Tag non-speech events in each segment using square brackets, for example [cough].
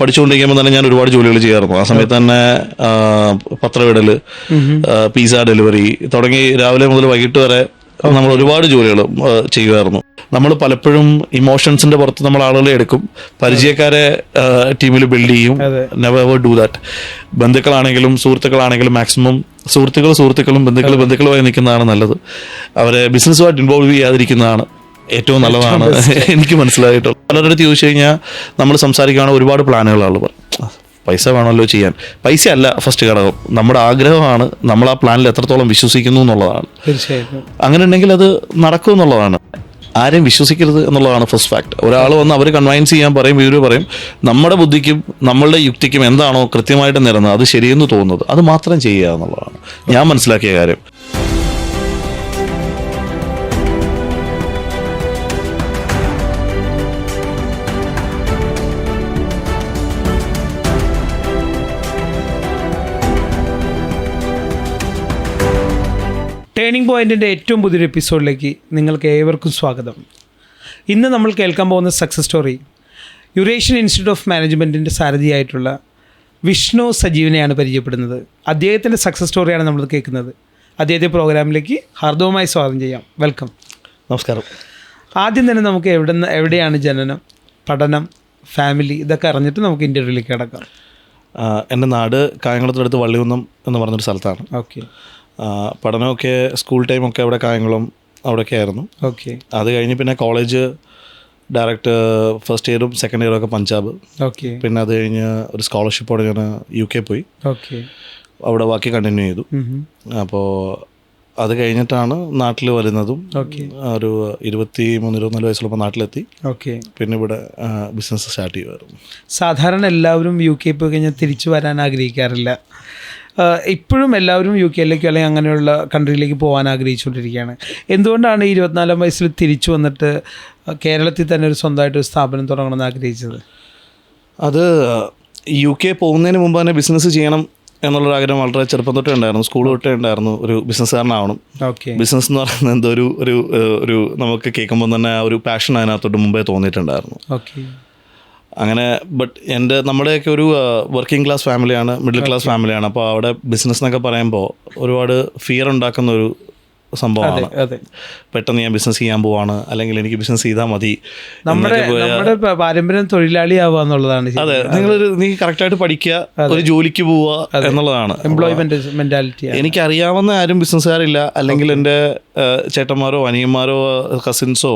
പഠിച്ചുകൊണ്ടിരിക്കുമ്പോൾ തന്നെ ഞാൻ ഒരുപാട് ജോലികൾ ചെയ്യാറുണ്ട്. ആ സമയത്ത് തന്നെ പത്രവിടൽ പിസ ഡെലിവറി തുടങ്ങി രാവിലെ മുതൽ വൈകിട്ട് വരെ നമ്മൾ ഒരുപാട് ജോലികൾ ചെയ്യുമായിരുന്നു. നമ്മൾ പലപ്പോഴും ഇമോഷൻസിന്റെ പുറത്ത് നമ്മൾ ആളുകളെ എടുക്കും. പരിചയക്കാരെ ടീമിൽ ബിൽഡ് ചെയ്യും. നെവർ എവർ ഡു ദാറ്റ് ബന്ധുക്കളാണെങ്കിലും സുഹൃത്തുക്കളാണെങ്കിലും മാക്സിമം സുഹൃത്തുക്കൾ സുഹൃത്തുക്കളും ബന്ധുക്കൾ ബന്ധുക്കളുമായി നിൽക്കുന്നതാണ് നല്ലത്. അവരെ ബിസിനസ്സുമായിട്ട് ഇൻവോൾവ് ചെയ്യാതിരിക്കുന്നതാണ്. ഏറ്റവും നല്ലതാണ്. എനിക്ക് മനസ്സിലായിട്ടുള്ളത്. പലരുടെ അടുത്ത് ചോദിച്ചു കഴിഞ്ഞാൽ നമ്മൾ സംസാരിക്കുകയാണെങ്കിൽ ഒരുപാട് പ്ലാനുകളാണ് പറയും പൈസ വേണമല്ലോ ചെയ്യാൻ. പൈസ അല്ല ഫസ്റ്റ് ഘടകം. നമ്മുടെ ആഗ്രഹമാണ് നമ്മൾ ആ പ്ലാനിൽ എത്രത്തോളം വിശ്വസിക്കുന്നു എന്നുള്ളതാണ്. അങ്ങനെ ഉണ്ടെങ്കിൽ അത് നടക്കും എന്നുള്ളതാണ്. ആരെയും വിശ്വസിക്കരുത് എന്നുള്ളതാണ് ഫസ്റ്റ് ഫാക്ട് ഒരാൾ വന്ന് അവർ കൺവൈൻസ് ചെയ്യാൻ പറയും ഇവർ പറയും നമ്മുടെ ബുദ്ധിക്കും നമ്മളുടെ യുക്തിക്കും എന്താണോ കൃത്യമായിട്ട് നിരന്നത് അത് ശരിയെന്ന് തോന്നുന്നത്. അത് മാത്രം ചെയ്യുക എന്നുള്ളതാണ്. ഞാൻ മനസ്സിലാക്കിയ കാര്യം. ടേണിംഗ് പോയിന്റിന്റെ ഏറ്റവും പുതിയൊരു എപ്പിസോഡിലേക്ക് നിങ്ങൾക്ക് ഏവർക്കും സ്വാഗതം. ഇന്ന് നമ്മൾ കേൾക്കാൻ പോകുന്ന success story Eurasian Institute of മാനേജ്മെന്റിന്റെ സാരഥിയായിട്ടുള്ള വിഷ്ണു സജീവനെയാണ് പരിചയപ്പെടുന്നത്. അദ്ദേഹത്തിന്റെ സക്സസ് സ്റ്റോറിയാണ് നമ്മൾ കേൾക്കുന്നത്. അദ്ദേഹത്തെ പ്രോഗ്രാമിലേക്ക് ഹാർദവമായി സ്വാഗതം ചെയ്യാം. വെൽക്കം നമസ്കാരം. ആദ്യം തന്നെ നമുക്ക് എവിടെ നിന്ന് എവിടെയാണ് ജനനം പഠനം ഫാമിലി ഇതൊക്കെ അറിഞ്ഞിട്ട് നമുക്ക് ഇന്റർവ്യൂവിലേക്ക് കിടക്കാം. എന്റെ നാട് കായംകുളത്തിനടുത്ത് വള്ളികുന്നം എന്ന് പറഞ്ഞൊരു സ്ഥലത്താണ്. ഓക്കെ പഠനമൊക്കെ സ്കൂൾ ടൈമൊക്കെ അവിടെ കായംകുളം അവിടെയൊക്കെ ആയിരുന്നു. ഓക്കെ. അത് കഴിഞ്ഞ് പിന്നെ കോളേജ് ഡയറക്റ്റ് ഫസ്റ്റ് ഇയറും സെക്കൻഡ് ഇയറും ഒക്കെ പഞ്ചാബ്. ഓക്കെ. പിന്നെ അത് കഴിഞ്ഞ് ഒരു സ്കോളർഷിപ്പോടെ ഞാൻ യു കെ പോയി. ഓക്കെ. അവിടെ ബാക്കി കണ്ടിന്യൂ ചെയ്തു. അപ്പോൾ അത് കഴിഞ്ഞിട്ടാണ് നാട്ടിൽ വരുന്നതും ഒരു ഇരുപത്തി മൂന്ന് ഇരുപത്തിനാല് വയസ്സുള്ളപ്പോൾ നാട്ടിലെത്തി. ഓക്കെ. പിന്നെ ഇവിടെ ബിസിനസ് സ്റ്റാർട്ട് ചെയ്യുമായിരുന്നു സാധാരണ എല്ലാവരും യു കെ പോയി കഴിഞ്ഞാൽ തിരിച്ചു വരാൻ ആഗ്രഹിക്കാറില്ല. ഇപ്പോഴും എല്ലാവരും യു കെയിലേക്കോ അല്ലെങ്കിൽ അങ്ങനെയുള്ള കൺട്രിയിലേക്ക് പോകാൻ ആഗ്രഹിച്ചുകൊണ്ടിരിക്കുകയാണ്. എന്തുകൊണ്ടാണ് ഈ ഇരുപത്തിനാലാം വയസ്സിൽ തിരിച്ചു വന്നിട്ട് കേരളത്തിൽ തന്നെ ഒരു സ്വന്തമായിട്ട് ഒരു സ്ഥാപനം തുടങ്ങണമെന്ന് ആഗ്രഹിച്ചത്? അത് യു കെ പോകുന്നതിന് മുമ്പ് തന്നെ ബിസിനസ് ചെയ്യണം എന്നുള്ളൊരു ആഗ്രഹം വളരെ ചെറുപ്പം തൊട്ടേ ഉണ്ടായിരുന്നു. സ്കൂൾ തൊട്ടേ ഉണ്ടായിരുന്നു. ഒരു ബിസിനസ്സുകാരനാവണം. ഓക്കെ. ബിസിനസ് എന്ന് പറയുന്നത് എന്തോ ഒരു ഒരു ഒരു നമുക്ക് കേൾക്കുമ്പോൾ തന്നെ ആ ഒരു പാഷൻ അതിനകത്തോട്ട് മുമ്പേ തോന്നിയിട്ടുണ്ടായിരുന്നു. ഓക്കെ. അങ്ങനെ ബട്ട് എന്റെ നമ്മുടെയൊക്കെ ഒരു വർക്കിംഗ് ക്ലാസ് ഫാമിലിയാണ് മിഡിൽ ക്ലാസ് ഫാമിലിയാണ് അപ്പോൾ അവിടെ ബിസിനസ് എന്നൊക്കെ പറയുമ്പോൾ ഒരുപാട് ഫിയർ ഉണ്ടാക്കുന്ന ഒരു സംഭവമാണ്. പെട്ടെന്ന് ഞാൻ ബിസിനസ് ചെയ്യാൻ പോവാണ് അല്ലെങ്കിൽ എനിക്ക് ബിസിനസ് ചെയ്താൽ മതി നമ്മുടെ നമ്മുടെ പാരമ്പര്യം തൊഴിലാളിയാവുക എന്നുള്ളതാണ് അതെ നിങ്ങൾ നീ കറക്റ്റായിട്ട് പഠിക്കുക ഒരു ജോലിക്ക് പോവുക എന്നുള്ളതാണ്. എംപ്ലോയ്മെന്റ് മെന്റാലിറ്റി എനിക്കറിയാവുന്ന ആരും ബിസിനസ്സുകാരില്ല അല്ലെങ്കിൽ എന്റെ ചേട്ടന്മാരോ അനിയന്മാരോ കസിൻസോ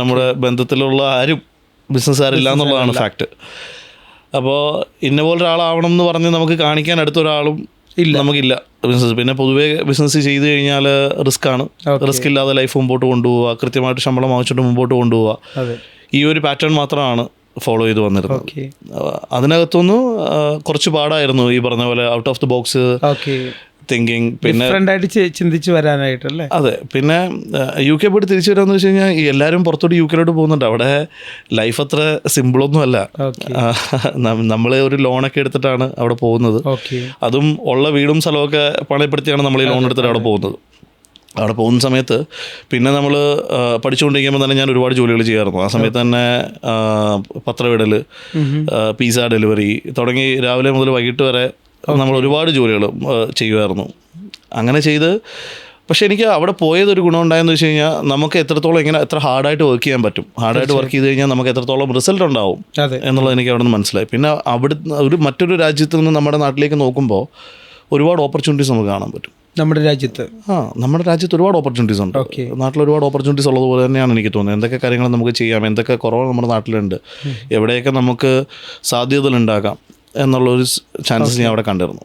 നമ്മുടെ ബന്ധത്തിലുള്ള ആരും ബിസിനസ്സുകാരില്ല എന്നുള്ളതാണ് ഫാക്ട് അപ്പോൾ ഇന്ന പോലെ ഒരാളാവണം എന്ന് പറഞ്ഞ് നമുക്ക് കാണിക്കാൻ അടുത്തൊരാളും ഇല്ല. നമുക്കില്ല. ബിസിനസ് പിന്നെ പൊതുവേ ബിസിനസ് ചെയ്തു കഴിഞ്ഞാൽ റിസ്ക് ആണ്. റിസ്ക് ഇല്ലാതെ ലൈഫ് മുമ്പോട്ട് കൊണ്ടുപോവുക. കൃത്യമായിട്ട് ശമ്പളം വാങ്ങിച്ചിട്ട് മുമ്പോട്ട് കൊണ്ടുപോവുക. ഈ ഒരു പാറ്റേൺ മാത്രമാണ് ഫോളോ ചെയ്ത് വന്നിരുന്നത്. അതിനകത്തൊന്നും അതിനകത്തുനിന്ന് കുറച്ച് പാടായിരുന്നു ഈ പറഞ്ഞ പോലെ out of the box thinking പിന്നെ ആയിട്ട് ചിന്തിച്ച് വരാനായിട്ടല്ലേ? അതെ പിന്നെ യു കെ പോയിട്ട് തിരിച്ചു വരാമെന്ന് വെച്ച് കഴിഞ്ഞാൽ എല്ലാവരും പുറത്തോട്ട് യു കെയിലോട്ട് പോകുന്നുണ്ട്. അവിടെ ലൈഫ് അത്ര സിമ്പിളൊന്നും അല്ല. നമ്മൾ ഒരു ലോണൊക്കെ എടുത്തിട്ടാണ് അവിടെ പോകുന്നത്. അതും ഉള്ള വീടും സ്ഥലമൊക്കെ പണയപ്പെടുത്തിയാണ് നമ്മൾ ഈ ലോൺ എടുത്തിട്ട് അവിടെ പോകുന്നത്. അവിടെ പോകുന്ന സമയത്ത് പിന്നെ നമ്മൾ പഠിച്ചുകൊണ്ടിരിക്കുമ്പോൾ തന്നെ ഞാൻ ഒരുപാട് ജോലികൾ ചെയ്യാറുണ്ട്. ആ സമയത്ത് തന്നെ പത്രവിടൽ പിസ്സ ഡെലിവറി തുടങ്ങി രാവിലെ മുതൽ വൈകിട്ട് വരെ നമ്മൾ ഒരുപാട് ജോലികൾ ചെയ്യുമായിരുന്നു. അങ്ങനെ ചെയ്ത് പക്ഷെ എനിക്ക് അവിടെ പോയത് ഒരു ഗുണം ഉണ്ടായെന്ന് വെച്ച് കഴിഞ്ഞാൽ നമുക്ക് എത്രത്തോളം ഇങ്ങനെ എത്ര ഹാർഡായിട്ട് വർക്ക് ചെയ്യാൻ പറ്റും. ഹാർഡായിട്ട് വർക്ക് ചെയ്ത് കഴിഞ്ഞാൽ നമുക്ക് എത്രത്തോളം റിസൾട്ട് ഉണ്ടാവും എന്നുള്ളത് എനിക്ക് അവിടെ നിന്ന് മനസ്സിലായി. പിന്നെ അവിടെ ഒരു മറ്റൊരു രാജ്യത്ത് നിന്ന് നമ്മുടെ നാട്ടിലേക്ക് നോക്കുമ്പോൾ ഒരുപാട് ഓപ്പർച്യൂണിറ്റീസ് നമുക്ക് കാണാൻ പറ്റും. നമ്മുടെ രാജ്യത്ത്. ആ നമ്മുടെ രാജ്യത്ത് ഒരുപാട് ഓപ്പർച്യൂണിറ്റീസ് ഉണ്ട്. ഓക്കെ നാട്ടിൽ ഒരുപാട് ഓപ്പർച്യൂണിറ്റീസ് ഉള്ളതുപോലെ തന്നെയാണ് എനിക്ക് തോന്നുന്നത്. എന്തൊക്കെ കാര്യങ്ങൾ നമുക്ക് ചെയ്യാം എന്തൊക്കെ കുറവ് നമ്മുടെ നാട്ടിലുണ്ട് എവിടെയൊക്കെ നമുക്ക് സാധ്യതകൾ ഉണ്ടാക്കാം എന്നുള്ളൊരു ചാൻസസ് ഞാൻ അവിടെ കണ്ടിരുന്നു.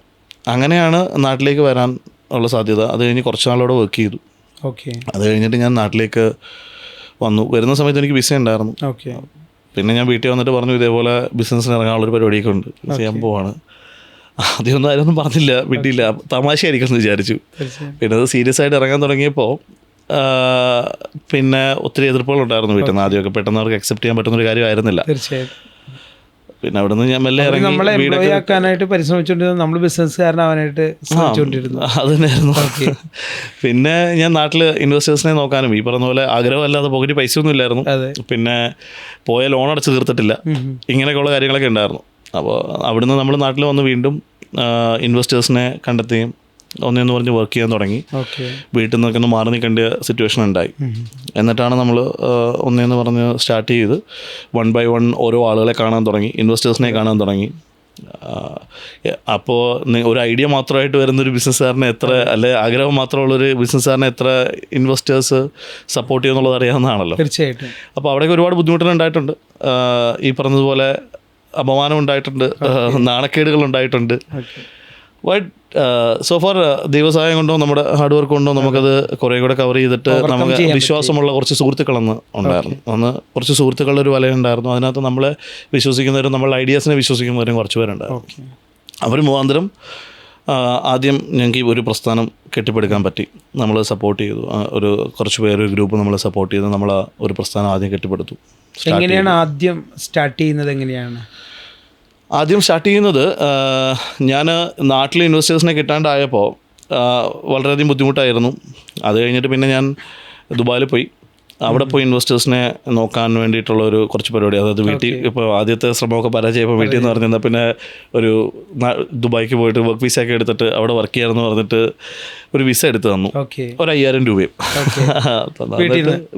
അങ്ങനെയാണ് നാട്ടിലേക്ക് വരാൻ ഉള്ള സാധ്യത. അത് കഴിഞ്ഞ് കുറച്ച് നാളോടെ വർക്ക് ചെയ്തു. ഓക്കെ അത് കഴിഞ്ഞിട്ട് ഞാൻ നാട്ടിലേക്ക് വന്നു. വരുന്ന സമയത്ത് എനിക്ക് വിസ ഉണ്ടായിരുന്നു. ഓക്കെ പിന്നെ ഞാൻ വീട്ടിൽ വന്നിട്ട് പറഞ്ഞു ഇതേപോലെ ബിസിനസ്സിന് ഇറങ്ങാനുള്ളൊരു പരിപാടിയൊക്കെ ഉണ്ട്. ചെയ്യാൻ പോവാണ്. ആദ്യമൊന്നും ആരൊന്നും പറഞ്ഞില്ല. വിട്ടില്ല. തമാശയായിരിക്കും എന്ന് വിചാരിച്ചു. പിന്നെ അത് സീരിയസ് ആയിട്ട് ഇറങ്ങാൻ തുടങ്ങിയപ്പോൾ പിന്നെ ഒത്തിരി എതിർപ്പുകൾ ഉണ്ടായിരുന്നു വീട്ടിൽ നിന്ന്. ആദ്യമൊക്കെ പെട്ടെന്ന് അവർക്ക് അക്സെപ്റ്റ് ചെയ്യാൻ പറ്റുന്ന ഒരു കാര്യമായിരുന്നില്ല. പിന്നെ അവിടെ നിന്ന് ഞാൻ മെല്ലെ ഇറങ്ങി നമ്മളെ എംപ്ലോയി ആക്കാനായിട്ട് പരിശ്രമിച്ചുകൊണ്ടിരുന്നത് നമ്മൾ ബിസിനസ്സുകാരനാവാനായിട്ട് ശ്രമിച്ചുകൊണ്ടിരുന്നു. അത് തന്നെയായിരുന്നു പിന്നെ ഞാൻ നാട്ടിൽ ഇൻവെസ്റ്റേഴ്സിനെ നോക്കാനും ഈ പറഞ്ഞ പോലെ ആഗ്രഹമല്ലാതെ പോകറ്റി പൈസ ഒന്നും ഇല്ലായിരുന്നു. പിന്നെ പോയ ലോൺ അടച്ച് തീർത്തിട്ടില്ല. ഇങ്ങനെയൊക്കെയുള്ള കാര്യങ്ങളൊക്കെ ഉണ്ടായിരുന്നു. അപ്പോൾ അവിടുന്ന് നമ്മൾ നാട്ടിൽ വന്ന് വീണ്ടും ഇൻവെസ്റ്റേഴ്സിനെ കണ്ടെത്തുകയും ഒന്നേന്ന് പറഞ്ഞ് വർക്ക് ചെയ്യാൻ തുടങ്ങി. വീട്ടിൽ നിന്നൊക്കെ ഒന്ന് മാറി നിൽക്കേണ്ട സിറ്റുവേഷൻ ഉണ്ടായി. എന്നിട്ടാണ് നമ്മൾ ഒന്നേന്ന് പറഞ്ഞ് സ്റ്റാർട്ട് ചെയ്ത് വൺ ബൈ വൺ ഓരോ ആളുകളെ കാണാൻ തുടങ്ങി ഇൻവെസ്റ്റേഴ്സിനെ കാണാൻ തുടങ്ങി. അപ്പോൾ ഒരു ഐഡിയ മാത്രമായിട്ട് വരുന്നൊരു ബിസിനസ്സുകാരനെ എത്ര അല്ലെ ആഗ്രഹം മാത്രമുള്ളൊരു ബിസിനസ്സുകാരനെ എത്ര ഇൻവെസ്റ്റേഴ്സ് സപ്പോർട്ട് ചെയ്യുമെന്നുള്ളത് അറിയാവുന്നതാണല്ലോ. തീർച്ചയായിട്ടും. അപ്പോൾ അവിടെയൊക്കെ ഒരുപാട് ബുദ്ധിമുട്ടുകൾ ഉണ്ടായിട്ടുണ്ട് ഈ പറഞ്ഞതുപോലെ അപമാനം ഉണ്ടായിട്ടുണ്ട്. നാണക്കേടുകൾ ഉണ്ടായിട്ടുണ്ട്. ബട്ട് സോ ഫാർ ദൈവസഹായം കൊണ്ടോ നമ്മുടെ ഹാർഡ് വർക്ക് കൊണ്ടോ നമുക്കത് കുറേ കൂടെ കവർ ചെയ്തിട്ട് നമുക്ക് വിശ്വാസമുള്ള കുറച്ച് സുഹൃത്തുക്കളെന്ന് ഉണ്ടായിരുന്നു. അന്ന് കുറച്ച് സുഹൃത്തുക്കളുടെ ഒരു വലയുണ്ടായിരുന്നു അതിനകത്ത് നമ്മളെ വിശ്വസിക്കുന്നവരും നമ്മളെ ഐഡിയാസിനെ വിശ്വസിക്കുന്നവരും കുറച്ച് പേരുണ്ടായിരുന്നു. അവർ മുഖാന്തരം ആദ്യം ഞങ്ങൾക്ക് ഒരു പ്രസ്ഥാനം കെട്ടിപ്പടുക്കാൻ പറ്റി. നമ്മൾ സപ്പോർട്ട് ചെയ്തു. ഒരു കുറച്ച് പേര് ഒരു ഗ്രൂപ്പ് നമ്മളെ സപ്പോർട്ട് ചെയ്ത് നമ്മൾ ഒരു പ്രസ്ഥാനം ആദ്യം കെട്ടിപ്പടുത്തു. എങ്ങനെയാണ് ആദ്യം സ്റ്റാർട്ട് ചെയ്യുന്നത് എങ്ങനെയാണ്? ആദ്യം സ്റ്റാർട്ട് ചെയ്യുന്നത് ഞാൻ നാട്ടിലെ ഇൻവെസ്റ്റേഴ്സിനെ കിട്ടാണ്ടായപ്പോൾ വളരെയധികം ബുദ്ധിമുട്ടായിരുന്നു. അത് കഴിഞ്ഞിട്ട് പിന്നെ ഞാൻ ദുബായിൽ പോയി. അവിടെ പോയി ഇൻവെസ്റ്റേഴ്സിനെ നോക്കാൻ വേണ്ടിയിട്ടുള്ള ഒരു കുറച്ച് പരിപാടി. അതായത് വീട്ടിൽ ഇപ്പോൾ ആദ്യത്തെ ശ്രമമൊക്കെ പരാജയപ്പോൾ വീട്ടിൽ നിന്ന് പറഞ്ഞാൽ പിന്നെ ഒരു ദുബായിക്ക് പോയിട്ട് വർക്ക് വിസ ഒക്കെ എടുത്തിട്ട് അവിടെ വർക്ക് ചെയ്യാമെന്ന് പറഞ്ഞിട്ട് ഒരു വിസ എടുത്ത് തന്നു. ഒരു അയ്യായിരം രൂപയും. [laughs]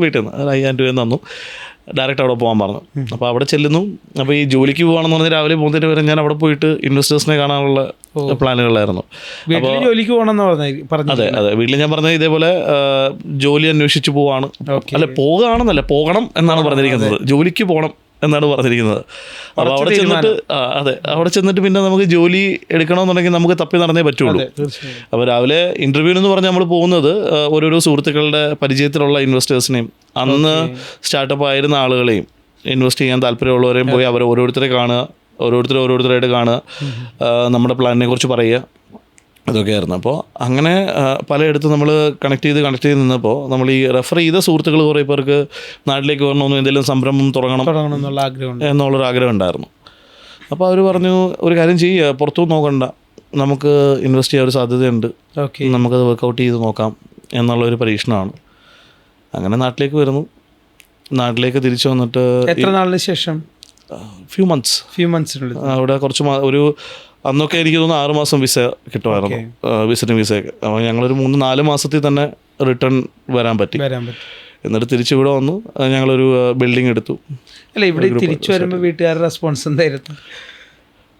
വീട്ടിൽ നിന്ന്? ഒരു അയ്യായിരം രൂപയും തന്നു. ഡയറക്റ്റ് അവിടെ പോകാൻ പറഞ്ഞു. അപ്പോൾ അവിടെ ചെല്ലുന്നു. അപ്പോൾ ഈ ജോലിക്ക് പോകുകയാണെന്ന് പറഞ്ഞാൽ രാവിലെ പോകുന്നതിന് വരെ ഞാൻ അവിടെ പോയിട്ട് ഇൻവെസ്റ്റേഴ്സിനെ കാണാനുള്ള പ്ലാനുകളായിരുന്നു അപ്പോൾ ജോലിക്ക് പോകണമെന്ന് അതെ അതെ. വീട്ടിൽ ഞാൻ പറഞ്ഞത് ഇതേപോലെ ജോലി അന്വേഷിച്ച് പോവാണ്. അല്ല പോകുകയാണെന്നല്ല പോകണം എന്നാണ് പറഞ്ഞിരിക്കുന്നത്. ജോലിക്ക് പോകണം. എന്നാണ് പറഞ്ഞിരിക്കുന്നത്. അപ്പോൾ അവിടെ ചെന്നിട്ട് അതെ. അവിടെ ചെന്നിട്ട് പിന്നെ നമുക്ക് ജോലി എടുക്കണമെന്നുണ്ടെങ്കിൽ നമുക്ക് തപ്പി നടന്നേ പറ്റുള്ളൂ. അപ്പൊ അപ്പോൾ രാവിലെ ഇന്റർവ്യൂ എന്ന് പറഞ്ഞാൽ നമ്മൾ പോകുന്നത് ഓരോരോ സുഹൃത്തുക്കളുടെ പരിചയത്തിലുള്ള ഇൻവെസ്റ്റേഴ്സിനെയും അന്ന് സ്റ്റാർട്ടപ്പ് ആയിരുന്ന ആളുകളെയും ഇൻവെസ്റ്റ് ചെയ്യാൻ താല്പര്യമുള്ളവരെയും പോയി അവർ ഓരോരുത്തരെ കാണുക ഓരോരുത്തരെ ഓരോരുത്തരായിട്ട് കാണുക നമ്മുടെ പ്ലാനിനെ കുറിച്ച് പറയുക. ഇതൊക്കെയായിരുന്നു അപ്പോൾ അങ്ങനെ പലയിടത്തും നമ്മൾ കണക്ട് ചെയ്ത് കണക്ട് ചെയ്ത് നിന്നപ്പോൾ നമ്മൾ ഈ റെഫർ ചെയ്ത സുഹൃത്തുക്കൾ കുറേ പേർക്ക് നാട്ടിലേക്ക് വരണമെന്നും എന്തെങ്കിലും സംരംഭം തുടങ്ങണം തുടങ്ങണം എന്നുള്ള ആഗ്രഹം എന്നുള്ളൊരു ആഗ്രഹം ഉണ്ടായിരുന്നു. അപ്പോൾ അവർ പറഞ്ഞു ഒരു കാര്യം ചെയ്യുക പുറത്തു നോക്കണ്ട. നമുക്ക് ഇൻവെസ്റ്റ് ചെയ്യാൻ ഒരു സാധ്യതയുണ്ട്. ഓക്കെ. നമുക്കത് വർക്കൗട്ട് ചെയ്ത് നോക്കാം. എന്നുള്ളൊരു പരീക്ഷണമാണ്. അങ്ങനെ നാട്ടിലേക്ക് വരുന്നു. നാട്ടിലേക്ക് തിരിച്ചു വന്നിട്ട് എത്ര നാളിന് ശേഷം? ഫ്യൂ മന്ത്സ് ഫ്യൂ മന്ത്സിനുള്ളിൽ അവിടെ കുറച്ച് ഒരു അന്നൊക്കെ എനിക്ക് തോന്നുന്നു ആറ് മാസം വിസ കിട്ടുമായിരുന്നു. വിസിറ്റിംഗ് വിസയൊക്കെ അപ്പോൾ ഞങ്ങളൊരു മൂന്ന് നാല് മാസത്തിൽ തന്നെ റിട്ടേൺ വരാൻ പറ്റി. എന്നിട്ട് തിരിച്ചു ഇവിടെ വന്നു. ഞങ്ങളൊരു ബിൽഡിംഗ് എടുത്തു. അല്ല ഇവിടെ തിരിച്ചു വരുമ്പോൾ വീട്ടുകാരുടെ റെസ്പോൺസ് എന്തായിരുന്നു?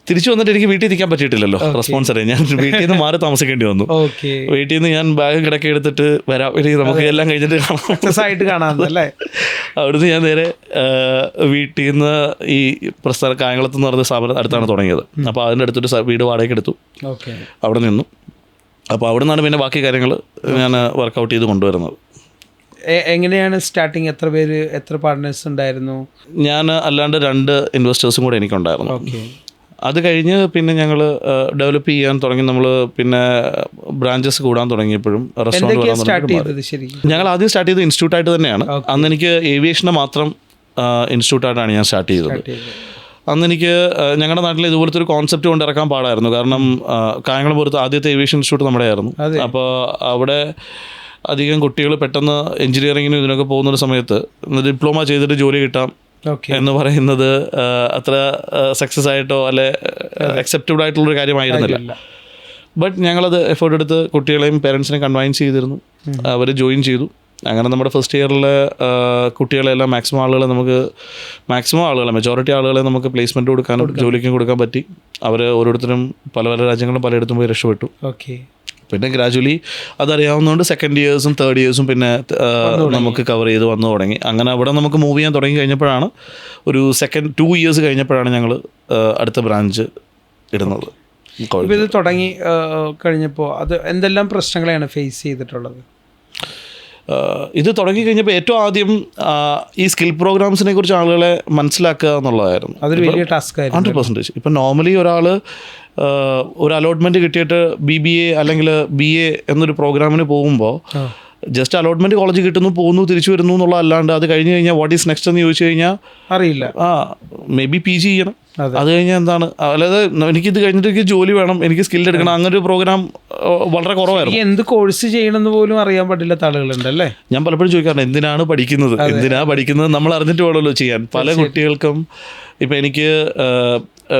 തിരിച്ചു വന്നിട്ട് എനിക്ക് വീട്ടിൽ നിൽക്കാൻ പറ്റിയിട്ടില്ലല്ലോ. റെസ്പോൺസ് അറിയാം. ഞാൻ [laughs] വീട്ടിൽ നിന്ന് മാറി താമസിക്കേണ്ടി വന്നു. വീട്ടിൽ നിന്ന് ഞാൻ ബാഗ് കിടക്കി എടുത്തിട്ട് വരാം. നമുക്ക് എല്ലാം കഴിഞ്ഞിട്ട് കാണാം. കാണാമെന്നല്ലേ [laughs] അവിടുന്ന് ഞാൻ നേരെ വീട്ടിൽ നിന്ന് ഈ പ്രസ്ഥാന കായംകുളത്ത് എന്ന് പറഞ്ഞ സ്ഥാപനം അടുത്താണ് തുടങ്ങിയത്. അപ്പോൾ അതിന്റെ അടുത്തൊരു വീട് വാടകയ്ക്ക് എടുത്തു. അവിടെ നിന്നു. അപ്പോൾ അവിടെ നിന്നാണ് പിന്നെ ബാക്കി കാര്യങ്ങൾ ഞാൻ വർക്കൗട്ട് ചെയ്ത് കൊണ്ടുവരുന്നത്. എങ്ങനെയാണ് സ്റ്റാർട്ടിങ് എത്ര പേര് എത്ര പാർട്ട്നേഴ്സ് ഉണ്ടായിരുന്നു? ഞാൻ അല്ലാണ്ട് രണ്ട് ഇൻവെസ്റ്റേഴ്സും കൂടെ എനിക്കുണ്ടായിരുന്നു. അത് കഴിഞ്ഞ് പിന്നെ ഞങ്ങൾ ഡെവലപ്പ് ചെയ്യാൻ തുടങ്ങി. നമ്മൾ പിന്നെ ബ്രാഞ്ചസ് കൂടാൻ തുടങ്ങിയപ്പോഴും റെസ്റ്റോറന്റ് ഞങ്ങൾ ആദ്യം സ്റ്റാർട്ട് ചെയ്തത് ഇൻസ്റ്റിറ്റ്യൂട്ടായിട്ട് തന്നെയാണ്. അന്ന് എനിക്ക് ഏവിയേഷനെ മാത്രം ഇൻസ്റ്റിറ്റ്യൂട്ടായിട്ടാണ് ഞാൻ സ്റ്റാർട്ട് ചെയ്തത്. അന്ന് എനിക്ക് ഞങ്ങളുടെ നാട്ടിൽ ഇതുപോലത്തെ ഒരു കോൺസെപ്റ്റ് കൊണ്ട് ഇറക്കാൻ പാടായിരുന്നു. കാരണം കായംകുളം പുറത്ത് ആദ്യത്തെ ഏവിയേഷൻ ഇൻസ്റ്റിറ്റ്യൂട്ട് നമ്മുടെ ആയിരുന്നു. അപ്പോൾ അവിടെ അധികം കുട്ടികൾ പെട്ടെന്ന് എഞ്ചിനീയറിങ്ങിനും ഇതിനൊക്കെ പോകുന്ന ഒരു സമയത്ത് ഡിപ്ലോമ ചെയ്തിട്ട് ജോലി കിട്ടാം എന്ന് പറയുന്നത് അത്ര സക്സസ് ആയിട്ടോ അല്ലെ അക്സെപ്റ്റബിൾ ആയിട്ടുള്ളൊരു കാര്യമായിരുന്നില്ല. ബട്ട് ഞങ്ങളത് എഫേർട്ട് എടുത്ത് കുട്ടികളെയും പേരൻസിനെയും കൺവൈൻസ് ചെയ്തിരുന്നു. അവർ ജോയിൻ ചെയ്തു. അങ്ങനെ നമ്മുടെ ഫസ്റ്റ് ഇയറിലെ കുട്ടികളെല്ലാം മാക്സിമം ആളുകളെ നമുക്ക് മാക്സിമം ആളുകളെ മെജോറിറ്റി ആളുകളെ നമുക്ക് പ്ലേസ്മെന്റ് കൊടുക്കാനും ജോലിക്കും കൊടുക്കാൻ പറ്റി. അവർ ഓരോരുത്തരും പല പല രാജ്യങ്ങളും പലയിടത്തും പോയി രക്ഷപ്പെട്ടു. ഓക്കെ പിന്നെ ഗ്രാജുവലി അതറിയാവുന്നതുകൊണ്ട് സെക്കൻഡ് ഇയേഴ്സും തേർഡ് ഇയേഴ്സും പിന്നെ നമുക്ക് കവർ ചെയ്ത് വന്നു തുടങ്ങി. അങ്ങനെ അവിടെ നമുക്ക് മൂവ് ചെയ്യാൻ തുടങ്ങി കഴിഞ്ഞപ്പോഴാണ് ഒരു സെക്കൻഡ് ടു ഇയേഴ്സ് കഴിഞ്ഞപ്പോഴാണ് ഞങ്ങൾ അടുത്ത ബ്രാഞ്ച് ഇടുന്നത്. ഇത് തുടങ്ങി കഴിഞ്ഞപ്പോൾ അത് എന്തെല്ലാം പ്രശ്നങ്ങളെയാണ് ഫേസ് ചെയ്തിട്ടുള്ളത്? ഇത് തുടങ്ങി കഴിഞ്ഞപ്പോൾ ഏറ്റവും ആദ്യം ഈ സ്കിൽ പ്രോഗ്രാംസിനെ കുറിച്ച് ആളുകളെ മനസ്സിലാക്കുക എന്നുള്ളതായിരുന്നു. അതൊരു വലിയ ടാസ്ക് ആയിരുന്നു. ഹൺഡ്രഡ് പെർസെന്റേജ് ഇപ്പം നോർമലി ഒരാൾ ഒരു അലോട്ട്മെന്റ് കിട്ടിയിട്ട് ബി ബി എ അല്ലെങ്കിൽ ബി എ എന്നൊരു പ്രോഗ്രാമിന് പോകുമ്പോൾ. ജസ്റ്റ് അലോട്ട്മെന്റ് കോളേജ് കിട്ടുന്നു പോകുന്നു തിരിച്ചു വരുന്നു എന്നുള്ള അല്ലാണ്ട് അത് കഴിഞ്ഞു കഴിഞ്ഞാൽ വാട്ട് ഈസ് നെക്സ്റ്റ് എന്ന് ചോദിച്ചു കഴിഞ്ഞാൽ അറിയില്ല. ആ മേ ബി പി ജി ചെയ്യണം. അതെ. കഴിഞ്ഞാൽ എന്താണ്? അല്ലാതെ ഇത് കഴിഞ്ഞിട്ട് എനിക്ക് ജോലി വേണം എനിക്ക് സ്കിൽ എടുക്കണം അങ്ങനെ ഒരു പ്രോഗ്രാം വളരെ കുറവായിരുന്നു. എന്ത് കോഴ്സ് ചെയ്യണമെന്ന് പോലും അറിയാൻ പറ്റില്ലാത്ത ആളുകളുണ്ട് അല്ലേ? ഞാൻ പലപ്പോഴും ചോദിക്കാറുണ്ട് എന്തിനാണ് പഠിക്കുന്നത്? എന്തിനാണ് പഠിക്കുന്നത്? നമ്മൾ അറിഞ്ഞിട്ട് വേണമല്ലോ ചെയ്യാൻ. പല കുട്ടികൾക്കും ഇപ്പം എനിക്ക്